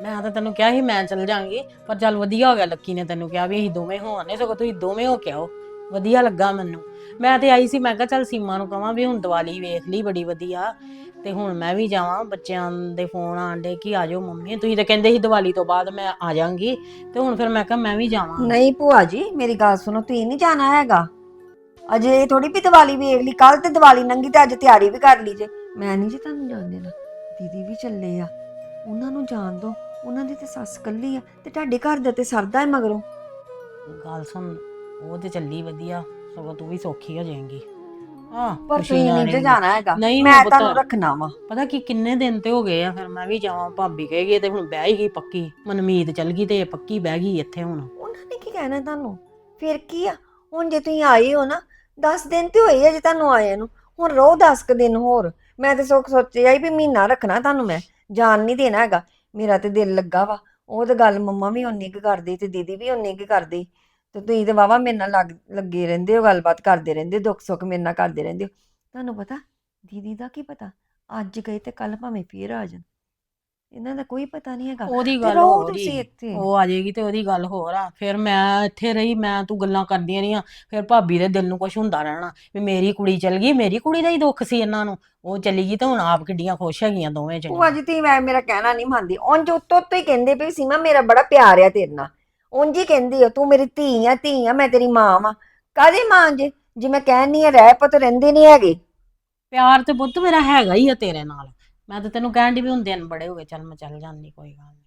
ਮੈਂ ਤਾਂ ਤੈਨੂੰ ਕਿਹਾ ਸੀ ਮੈਂ ਚੱਲ ਜਾਾਂਗੀ ਪਰ ਚੱਲ ਵਧੀਆ ਹੋ ਗਿਆ। ਲੱਕੀ ਨੇ ਤੈਨੂੰ ਕਿਹਾ ਵੀ ਅਸੀਂ ਦੋਵੇਂ ਹੋਣੇ ਸਗੋਂ ਤੁਸੀਂ ਦੋਵੇਂ ਹੋ ਕੇ ਆਓ। ਵਧੀਆ ਲੱਗਾ ਮੈਨੂੰ। ਮੈਂ ਤੇ ਆਈ ਸੀ ਮੈਂ ਕਿਹਾ ਚੱਲ ਸੀਮਾ ਨੂੰ ਕਵਾਂ ਵੀ ਹੁਣ ਦੀਵਾਲੀ ਵੇਖ ਲਈ ਬੜੀ ਵਧੀਆ। ਤੇ ਹੁਣ ਮੈਂ ਵੀ ਜਾਵਾਂ ਬੱਚਿਆਂ ਦੇ ਫੋਨ ਆਂਡੇ ਕਿ ਆ ਜਾਓ ਮੰਮੀ। ਤੁਸੀਂ ਤਾਂ ਕਹਿੰਦੇ ਸੀ ਦੀਵਾਲੀ ਤੋਂ ਬਾਅਦ ਮੈਂ ਆ ਜਾਾਂਗੀ ਤੇ ਹੁਣ ਫਿਰ ਮੈਂ ਕਿਹਾ ਮੈਂ ਵੀ ਜਾਵਾਂ।
ਨਹੀਂ ਭੂਆ ਜੀ ਮੇਰੀ ਗੱਲ ਸੁਣੋ ਤੁਸੀਂ ਨਹੀਂ ਜਾਣਾ ਹੈਗਾ। ਅਜੇ ਥੋੜੀ ਵੀ ਦੀਵਾਲੀ ਵੇਖ ਲਈ ਕੱਲ ਤੇ ਦੀਵਾਲੀ ਲੰਗੀ ਤੇ ਅੱਜ ਤਿਆਰੀ ਵੀ ਕਰ ਲਈ ਜੇ। ਮੈਂ ਨਹੀਂ ਜੀ ਤੁਹਾਨੂੰ ਜਾਣ ਦੇਣਾ। ਦੀਦੀ ਵੀ ਚੱਲੇ ਆ। ਉਹਨਾਂ ਨੂੰ ਜਾਣ ਦੋ। ਉਹਨਾਂ ਦੀ ਤੇ ਸੱਸ ਕੱਲੀ ਆ ਤੇ ਤੁਹਾਡੇ ਘਰ ਦਾ ਤੇ ਸਰਦਾ ਹੈ ਮਗਰੋਂ।
ਗੱਲ ਸੁਣ ਉਹ ਤੇ ਚੱਲੀ ਵਧੀਆ ਸਗੋਂ ਤੂੰ ਵੀ ਸੌਖੀ ਹੋ ਜਾਏਂਗੀ। ਹਾਂ
ਪਰ ਤੁਸੀਂ ਨਹੀਂ ਜੇ ਜਾਣਾ ਹੈਗਾ।
ਨਹੀਂ
ਮੈਂ
ਪੁੱਤ।
ਤੁਹਾਨੂੰ ਰੱਖਣਾ ਵਾ।
ਪਤਾ ਕੀ ਕਿੰਨੇ ਦਿਨ ਤੇ ਹੋ ਗਏ ਆ ਫਿਰ ਮੈਂ ਵੀ ਜਾਵਾਂ ਭਾਬੀ ਕਹੇ ਗਈ ਤੇ ਹੁਣ ਬਹਿ ਹੀ ਗਈ ਪੱਕੀ। ਮਨਮੀਤ ਚੱਲ ਗਈ ਤੇ ਇਹ ਪੱਕੀ ਬਹਿ ਗਈ ਇੱਥੇ ਹੁਣ।
ਉਹਨਾਂ ਨੇ ਕੀ ਕਹਿਣਾ ਤੁਹਾਨੂੰ? ਫਿਰ ਕੀ ਆ? ਹੁਣ ਜੇ ਤੁਸੀਂ ਆਏ ਹੋ ਨਾ 10 ਦਿਨ ਤੇ ਹੋਏ ਆ ਜੇ ਤੁਹਾਨੂੰ ਆਏ ਨੂੰ। ਹੁਣ ਰੋ 10 ਕੁ ਦਿਨ ਹੋਰ। ਮੈਂ ਤੇ ਸੋਚ ਸੋਚਿਆ ਹੀ ਵੀ ਮਹੀਨਾ ਰੱਖਣਾ ਤੁਹਾਨੂੰ ਮੈਂ। ਜਾਣ ਨਹੀਂ ਦੇਣਾ ਹੈਗਾ। ਮੇਰਾ ਤੇ ਦਿਲ ਲੱਗਾ ਵਾ। ਉਹ ਤੇ ਗੱਲ ਮੰਮਾ ਵੀ ਉਨੀ ਕੁ ਕਰਦੀ ਤੇ ਦੀਦੀ ਵੀ ਉਨੀ ਕੁ ਕਰਦੀ। ਤੇ ਤੁਸੀਂ ਤੇ ਵਾਵਾ ਮੇਰੇ ਨਾਲ ਲੱਗ ਲੱਗੇ ਰਹਿੰਦੇ ਹੋ ਗੱਲਬਾਤ ਕਰਦੇ ਰਹਿੰਦੇ ਹੋ, ਦੁੱਖ ਸੁੱਖ ਮੇਰੇ ਨਾਲ ਕਰਦੇ ਰਹਿੰਦੇ ਹੋ। ਤੁਹਾਨੂੰ ਪਤਾ ਦੀਦੀ ਦਾ ਕੀ ਪਤਾ? ਅੱਜ ਗਏ ਤੇ ਕੱਲ ਭਾਵੇਂ ਫੇਰ ਆ ਜਾਣ। ਇਹਨਾਂ ਦਾ ਕੋਈ ਪਤਾ ਨਹੀਂ ਹੈਗਾ।
ਉਹਦੀ
ਤੇ
ਗੱਲ
ਰਹੋ
ਹੋਰ
ਤੁਸੀਂ
ਹੀ।
ਇੱਥੇ।
ਉਹ ਆ ਜਾਏਗੀ ਤੇ ਉਹਦੀ ਗੱਲ ਹੋਰ ਆ। ਫਿਰ ਮੈਂ ਇੱਥੇ ਰਹੀ ਮੈਂ ਤੂੰ ਗੱਲਾਂ ਕਰਦੀਆਂ ਰਹੀਆਂ। ਫਿਰ ਭਾਬੀ ਦੇ ਦਿਲ ਨੂੰ ਕੁਝ ਹੁੰਦਾ ਰਹਿਣਾ ਵੀ ਮੇਰੀ ਕੁੜੀ ਚਲ ਗਈ ਮੇਰੀ ਕੁੜੀ ਦਾ ਹੀ ਦੁੱਖ ਸੀ ਇਹਨਾਂ ਨੂੰ। ਉਹ ਚਲੀ ਗਈ ਤੇ ਹੁਣ ਆਪ ਕਿੱਡੀਆਂ ਖੁਸ਼ ਹੈਗੀਆਂ ਦੋਵੇਂ
ਭੂਆ
ਜਣੀਆਂ।
ਜੀ ਤੁਸੀਂ ਵੈ ਮੇਰਾ ਕਹਿਣਾ ਨਹੀਂ ਮੰਨਦੀ। ਉਂਝ ਉੱਤੋਂ ਉੱਤੋਂ ਹੀ ਕਹਿੰਦੇ ਵੀ ਸੀਮਾ ਮੇਰਾ ਬੜਾ ਪਿਆਰ ਆ ਤੇਰੇ ਨਾਲ। ਉਂਝ ਹੀ ਕਹਿੰਦੀ ਆ ਤੂੰ ਮੇਰੀ ਧੀ ਆ ਧੀ ਆ ਮੈਂ ਤੇਰੀ ਮਾਂ ਵਾਂ। ਕਾਦੀ ਮਾਂ ਜੇ? ਜੇ ਮੈਂ ਕਹਿਣੀ ਆ ਰਹਿ ਪੁੱਤ ਰਹਿੰਦੇ ਨਹੀਂ ਹੈਗੇ।
ਪਿਆਰ ਤੇ ਪੁੱਤ ਮੇਰਾ ਹੈਗਾ ਹੀ ਆ ਤੇਰੇ ਨਾਲ। ਮੈਂ ਤਾਂ ਤੈਨੂੰ ਕਹਿਣ ਦੀ ਵੀ ਹੁਣ ਦਿਨ ਬੜੇ ਹੋ ਗਏ ਚੱਲ ਮੈਂ ਚੱਲ ਜਾਂਦੀ ਕੋਈ ਗੱਲ ਨਹੀਂ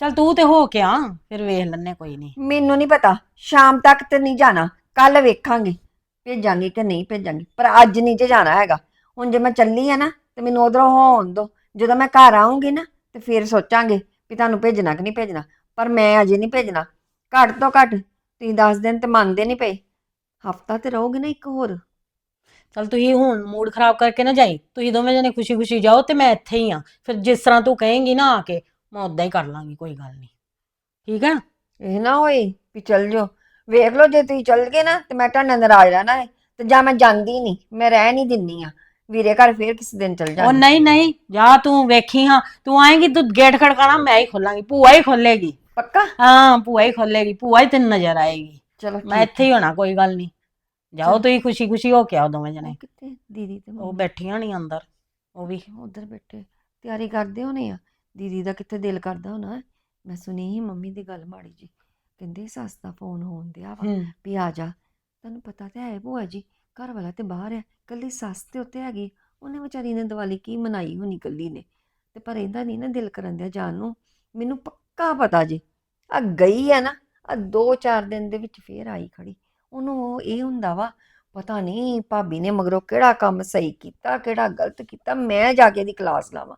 ਚੱਲ ਤੂੰ ਤੇ ਹੋ ਕੇ ਆ ਫਿਰ ਵੇਖ ਲੈਨੇ ਕੋਈ ਨਹੀਂ
ਮੈਨੂੰ ਨਹੀਂ ਪਤਾ ਸ਼ਾਮ ਤੱਕ ਤੇ ਨਹੀਂ ਜਾਣਾ ਕੱਲ ਵੇਖਾਂਗੇ ਭੇਜਾਂਗੀ ਕਿ ਨਹੀਂ ਭੇਜਾਂਗੀ ਪਰ ਅੱਜ ਨਹੀਂ ਜੇ ਜਾਣਾ ਹੈਗਾ। ਹੁਣ ਜੇ ਮੈਂ ਚੱਲੀ ਆ ਨਾ ਤੇ ਮੈਨੂੰ ਉਧਰੋਂ ਹੋਣ ਦੋ ਜਦੋਂ ਮੈਂ ਘਰ ਆਉਂਗੀ ਨਾ ਤੇ ਫਿਰ ਸੋਚਾਂਗੇ ਵੀ ਤੁਹਾਨੂੰ ਭੇਜਣਾ ਕਿ ਨਹੀਂ ਭੇਜਣਾ। ਪਰ ਮੈਂ ਅਜੇ ਨਹੀਂ ਭੇਜਣਾ। ਘੱਟ ਤੋਂ ਘੱਟ ਤੁਸੀਂ 10 ਦਿਨ ਤੇ ਮੰਨਦੇ ਨਹੀਂ ਪਏ। ਹਫਤਾ ਤੇ ਰਹੋਗੇ ਨਾ ਇੱਕ ਹੋਰ।
ਚੱਲ ਤੁਸੀਂ ਹੁਣ ਮੂਡ ਖਰਾਬ ਕਰਕੇ ਨਾ ਜਾਈ। ਤੁਸੀਂ ਦੋਵੇਂ ਜਣੇ ਖੁਸ਼ੀ-ਖੁਸ਼ੀ ਜਾਓ ਤੇ ਮੈਂ ਇੱਥੇ ਹੀ ਆ ਫਿਰ ਜਿਸ ਤਰ੍ਹਾਂ ਤੂੰ ਕਹੇਂਗੀ ਨਾ ਆ ਕੇ ਮੈਂ ਉਦਾਂ ਹੀ ਕਰ ਲਾਂਗੀ ਕੋਈ ਗੱਲ ਨਹੀਂ। ਠੀਕ ਆ?
ਇਹ ਨਾ ਹੋਏ ਵੀ ਚੱਲ ਜਾਓ। ਵੇਖ ਲਓ ਜੇ ਤੁਸੀਂ ਚੱਲ ਗਏ ਨਾ ਤੇ ਮੈਂ ਤੁਹਾਡੇ ਨਾਲ ਨਾਰਾਜ਼ ਰਹਿਣਾ ਹੈ। ਤੇ ਜਾਂ ਮੈਂ ਜਾਂਦੀ ਨਹੀਂ ਮੈਂ ਰਹਿ ਨਹੀਂ ਦਿੰਨੀ ਆ ਵੀਰੇ ਘਰ ਫੇਰ ਕਿਸੇ ਦਿਨ ਚੱਲ
ਉਹ
ਜਾਂਗੀ
ਨਹੀਂ ਨਹੀਂ ਜਾ ਤੂੰ ਵੇਖੀ ਹਾਂ। ਤੂੰ ਆਏਂਗੀ ਤੂੰ ਗੇਟ ਖੜਕਾਣਾ ਮੈਂ ਹੀ ਖੋਲਾਂਗੀ ਭੂਆ ਹੀ ਖੋਲੇਗੀ।
ਪੱਕਾ?
ਹਾਂ ਭੂਆ ਹੀ ਖੋਲੇਗੀ ਭੂਆ ਹੀ ਤੈਨੂੰ ਨਜ਼ਰ ਆਏਗੀ।
ਚਲੋ
ਮੈਂ ਇੱਥੇ ਹੀ ਹੋਣਾ ਕੋਈ ਗੱਲ ਨਹੀਂ। ਜਾਓ। ਤੁਸੀਂ ਖੁਸ਼ੀ-ਖੁਸ਼ੀ ਹੋ ਕੇ ਆਓ ਦੋਵੇਂ ਜਣੇ।
ਕਿੱਥੇ? ਦੀਦੀ ਤੇ
ਉਹ ਬੈਠੀਆਂ ਨਹੀਂ ਅੰਦਰ ਉਹ ਵੀ।
ਉਧਰ ਬੈਠੇ। ਤਿਆਰੀ ਕਰਦੇ ਹੋਣੇ ਆ। ਦੀਦੀ ਦਾ ਕਿੱਥੇ ਦਿਲ ਕਰਦਾ ਹੋਣਾ? ਮੈਂ ਸੁਣੀ ਸੀ ਮੰਮੀ ਦੀ ਗੱਲ ਮਾੜੀ ਜੀ ਕਹਿੰਦੇ ਸੱਸ ਦਾ ਫੋਨ ਹੋਣ ਦਿਆ ਵਾ ਵੀ ਆ ਜਾ। ਤੁਹਾਨੂੰ ਪਤਾ ਤੇ ਹੈ ਭੂਆ ਜੀ ਘਰ ਵਾਲਾ ਤੇ ਬਾਹਰ ਹੈ ਕੱਲੀ ਸੱਸ ਤੇ ਉੱਤੇ ਹੈਗੀ। ਉਹਨੇ ਵਿਚਾਰੀ ਨੇ ਦੀਵਾਲੀ ਕੀ ਮਨਾਈ ਹੋਣੀ ਕੱਲੀ ਨੇ। ਤੇ ਪਰ ਇਹਦਾ ਨਹੀਂ ਨਾ ਦਿਲ ਕਰਨ ਦਿਆ ਜਾਣ ਨੂੰ। ਮੈਨੂੰ ਕਾ ਪਤਾ ਜੀ। ਆ ਗਈ ਆ ਨਾ ਆ ਦੋ ਚਾਰ ਦਿਨ ਦੇ ਵਿੱਚ ਫੇਰ ਆਈ ਖੜੀ। ਉਹਨੂੰ ਇਹ ਹੁੰਦਾ ਵਾ, ਪਤਾ ਨਹੀਂ ਭਾਬੀ ਨੇ ਮਗਰੋਂ ਕਿਹੜਾ ਕੰਮ ਸਹੀ ਕੀਤਾ, ਕਿਹੜਾ ਗਲਤ ਕੀਤਾ, ਮੈਂ ਜਾ ਕੇ ਇਹਦੀ ਕਲਾਸ ਲਾਵਾਂ।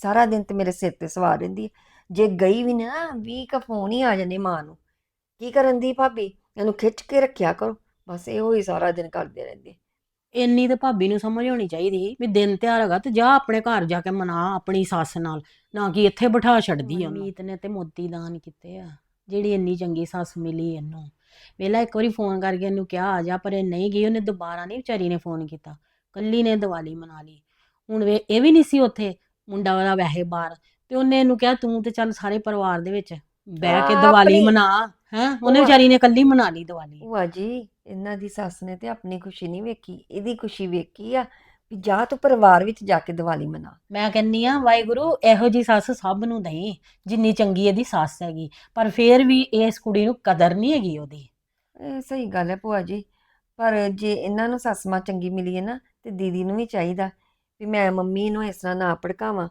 ਸਾਰਾ ਦਿਨ ਤੇ ਮੇਰੇ ਸਿਰ ਤੇ ਸਵਾਰ ਰਹਿੰਦੀ ਹੈ ਜੇ ਗਈ ਵੀ ਨਾ ਵੀ ਕ ਫੋਨ ਹੀ ਆ ਜਾਂਦੇ ਮਾਂ ਨੂੰ। ਕੀ ਕਰਨ ਦੀ ਭਾਬੀ? ਇਹਨੂੰ ਖਿੱਚ ਕੇ ਰੱਖਿਆ ਕਰੋ। ਬਸ ਇਹੋ ਹੀ ਸਾਰਾ ਦਿਨ ਕਰਦੇ ਰਹਿੰਦੇ।
ਇੰਨੀ ਤੇ ਭਾਬੀ ਨੂੰ ਸਮਝ ਹੋਣੀ ਚਾਹੀਦੀ ਸੀ ਵੀ ਦਿਨ ਤਿਉਹਾਰ ਹੈਗਾ ਤੇ ਜਾ ਆਪਣੇ ਘਰ ਜਾ ਕੇ ਮਨਾ ਆਪਣੀ ਸੱਸ ਨਾਲ, ਨਾ ਕਿ ਇੱਥੇ ਬਿਠਾ ਛੱਡਦੀ ਆ ਮੀਤ ਨੇ ਤੇ ਮੋਤੀ ਦਾਨ ਕੀਤੇ ਆ, ਜਿਹੜੀ ਇੰਨੀ ਚੰਗੀ ਸੱਸ ਮਿਲੀ ਇਹਨੂੰ। ਵੇਲਾ ਇੱਕ ਵਾਰੀ ਫੋਨ ਕਰਕੇ ਇਹਨੂੰ ਕਿਹਾ, ਆ ਜਾ, ਪਰ ਇਹ ਨਹੀਂ ਗਈ, ਉਹਨੇ ਦੁਬਾਰਾ ਨਹੀਂ ਵਿਚਾਰੀ ਨੇ ਫੋਨ ਕੀਤਾ। ਕੱਲੀ ਨੇ ਦੀਵਾਲੀ ਮਨਾ ਲਈ। ਹੁਣ ਵੇ, ਇਹ ਵੀ ਨਹੀਂ ਸੀ ਉੱਥੇ ਮੁੰਡਾ ਵਾਲਾ ਵੈਸੇ ਬਾਹਰ, ਤੇ ਉਹਨੇ ਇਹਨੂੰ ਕਿਹਾ, ਤੂੰ ਤੇ ਚੱਲ ਸਾਰੇ ਪਰਿਵਾਰ ਦੇ ਵਿੱਚ ਬਹਿ ਕੇ
ਹਾਂ,
ਦੀਵਾਲੀ
ਆਪਣੀ-
ਮਨਾ ਹੈ? ਉਹਨੇ ਵਿਚਾਰੀ ਨੇ ਕੱਲੀ ਮਨਾ ਲਈ ਦੀਵਾਲੀ।
ਭੂਆ ਜੀ ਇਹਨਾਂ ਦੀ ਸੱਸ ਨੇ ਤੇ ਆਪਣੀ ਖੁਸ਼ੀ ਨਹੀਂ ਵੇਖੀ ਇਹਦੀ ਖੁਸ਼ੀ ਵੇਖੀ ਆ ਵੀ ਜਾ ਤੂੰ ਪਰਿਵਾਰ ਵਿੱਚ ਜਾ ਕੇ ਦੀਵਾਲੀ ਮਨਾ।
ਮੈਂ ਕਹਿੰਨੀ ਆ ਵਾਹਿਗੁਰੂ ਇਹੋ ਜੀ ਸੱਸ ਸਭ ਨੂੰ ਦਈ ਜਿੰਨੀ ਚੰਗੀ ਇਹਦੀ ਸੱਸ ਹੈਗੀ। ਪਰ ਫੇਰ ਵੀ ਇਸ ਕੁੜੀ ਨੂੰ ਕਦਰ ਨਹੀਂ ਹੈਗੀ ਉਹਦੀ।
ਇਹ ਸਹੀ ਗੱਲ ਹੈ ਭੂਆ ਜੀ ਪਰ ਜੇ ਇਹਨਾਂ ਨੂੰ ਸੱਸ ਮਾਂ ਚੰਗੀ ਮਿਲੀ ਹੈ ਨਾ ਤੇ ਦੀਦੀ ਨੂੰ ਵੀ ਚਾਹੀਦਾ ਵੀ ਮੈਂ ਮੰਮੀ ਨੂੰ ਇਸ ਤਰ੍ਹਾਂ ਨਾ ਭੜਕਾਵਾਂ।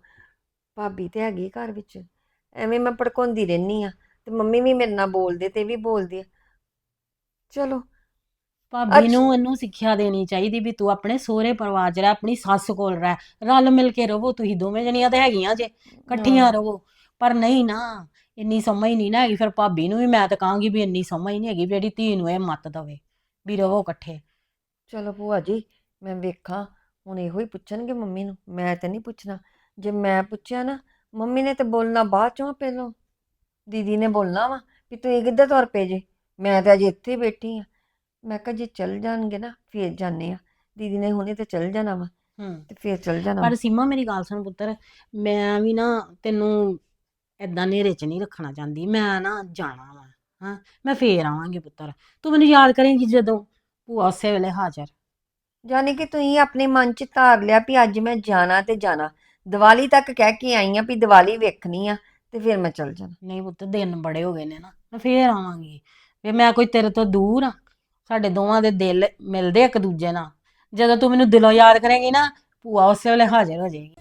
ਭਾਬੀ ਤੇ ਹੈਗੀ ਘਰ ਵਿੱਚ। ਐਵੇਂ ਮੈਂ ਭੜਕਾਉਂਦੀ ਰਹਿਨੀ ਆ ਤੇ ਮੰਮੀ ਵੀ ਮੇਰੇ ਨਾਲ ਬੋਲਦੇ ਤੇ ਇਹ ਵੀ ਬੋਲਦੀ ਆ। ਚਲੋ।
ਭਾਬੀ। ਨੂੰ ਇਹਨੂੰ ਸਿੱਖਿਆ ਦੇਣੀ ਚਾਹੀਦੀ ਵੀ ਤੂੰ ਆਪਣੇ ਸਹੁਰੇ ਪਰਿਵਾਰ ਰਹਿ ਆਪਣੀ ਸੱਸ ਕੋਲ ਰਹਿ ਰਲ ਮਿਲ ਕੇ ਰਹੋ ਤੁਸੀਂ ਦੋਵੇਂ ਜਣੀਆਂ ਤੇ ਹੈਗੀਆਂ ਜੇ ਇਕੱਠੀਆਂ ਰਹੋ ਪਰ ਨਹੀਂ ਨਾ ਇੰਨੀ ਸਮਝ ਨਹੀਂ ਨਾ ਹੈਗੀ ਫਿਰ ਭਾਬੀ ਨੂੰ ਵੀ ਮੈਂ ਤਾਂ ਕਹਾਂਗੀ ਵੀ ਇੰਨੀ ਸਮਝ ਨਹੀਂ ਹੈਗੀ ਵੀ ਜਿਹੜੀ ਧੀ ਨੂੰ ਇਹ ਮੱਤ ਦਵੇ ਵੀ ਰਹੋ ਇਕੱਠੇ।
ਚਲੋ ਭੂਆ ਜੀ ਮੈਂ ਵੇਖਾਂ ਹੁਣ ਇਹੋ ਹੀ ਪੁੱਛਣਗੇ ਮੰਮੀ ਨੂੰ ਮੈਂ ਤੇ ਨਹੀਂ ਪੁੱਛਣਾ। ਜੇ ਮੈਂ ਪੁੱਛਿਆ ਨਾ ਮੰਮੀ ਨੇ ਤੇ ਬੋਲਣਾ ਬਾਅਦ ਚੋਂ ਆ ਪਹਿਲੋਂ। ਦੀਦੀ ਨੇ ਬੋਲਣਾ ਵਾ ਵੀ ਤੂੰ ਇਹ ਕਿੱਦਾਂ ਤੁਰ ਪਏ ਜੇ? ਮੈਂ ਤਾਂ ਅਜੇ ਇੱਥੇ ਬੈਠੀ ਆ। ਮੈਂ ਕਿਹਾ ਜੇ ਚੱਲ ਜਾਣਗੇ ਨਾ ਫੇਰ ਜਾਂਦੇ ਆ। ਦੀਦੀ ਨੇ ਹੁਣੇ ਤੇ ਚੱਲ ਜਾਣਾ ਵਾ।
ਹੂੰ।
ਤੇ ਫੇਰ ਚੱਲ ਜਾਣਾ।
ਪਰ ਸੀਮਾ ਮੇਰੀ ਗੱਲ ਸੁਣ ਪੁੱਤਰ। ਮੈਂ ਵੀ ਨਾ ਤੈਨੂੰ ਏਦਾਂ ਨੇਰੇ 'ਚ ਨਹੀਂ ਰੱਖਣਾ ਚਾਹੁੰਦੀ। ਮੈਂ ਨਾ ਜਾਣਾ ਵਾ ਹਾਂ। ਮੈਂ ਫੇਰ ਆਵਾਂਗੀ ਪੁੱਤਰ। ਤੂੰ ਮੈਨੂੰ ਯਾਦ ਕਰੇਂਗੀ ਜਦੋਂ ਭੂਆ ਉਸੇ ਵੇਲੇ ਹਾਜ਼ਰ।
ਯਾਨੀ ਕਿ ਤੁਸੀਂ ਆਪਣੇ ਮਨ 'ਚ ਧਾਰ ਲਿਆ ਵੀ ਅੱਜ ਮੈਂ ਜਾਣਾ ਤੇ ਜਾਣਾ। ਦੀਵਾਲੀ ਤੱਕ ਕਹਿ ਕੇ ਆਈ ਆ ਵੀ ਦੀਵਾਲੀ ਵੇਖਣੀ ਆ ਤੇ ਫਿਰ ਮੈਂ ਚੱਲ ਜਾਣਾ।
ਨਹੀਂ ਪੁੱਤ, ਦਿਨ ਬੜੇ ਹੋ ਗਏ ਨੇ ਨਾ, ਮੈਂ ਫੇਰ ਆਵਾਂਗੀ। ਵੀ ਮੈਂ ਕੋਈ ਤੇਰੇ ਤੋਂ ਦੂਰ ਆ, ਸਾਡੇ ਦੋਵਾਂ ਦੇ ਦਿਲ ਮਿਲਦੇ ਇੱਕ ਦੂਜੇ ਨਾਲ। ਜਦੋਂ ਤੂੰ ਮੈਨੂੰ ਦਿਲੋਂ ਯਾਦ ਕਰੇਂਗੀ ਨਾ, ਭੂਆ ਉਸੇ ਵੇਲੇ ਹਾਜ਼ਰ ਹੋ ਜਾਏਗੀ।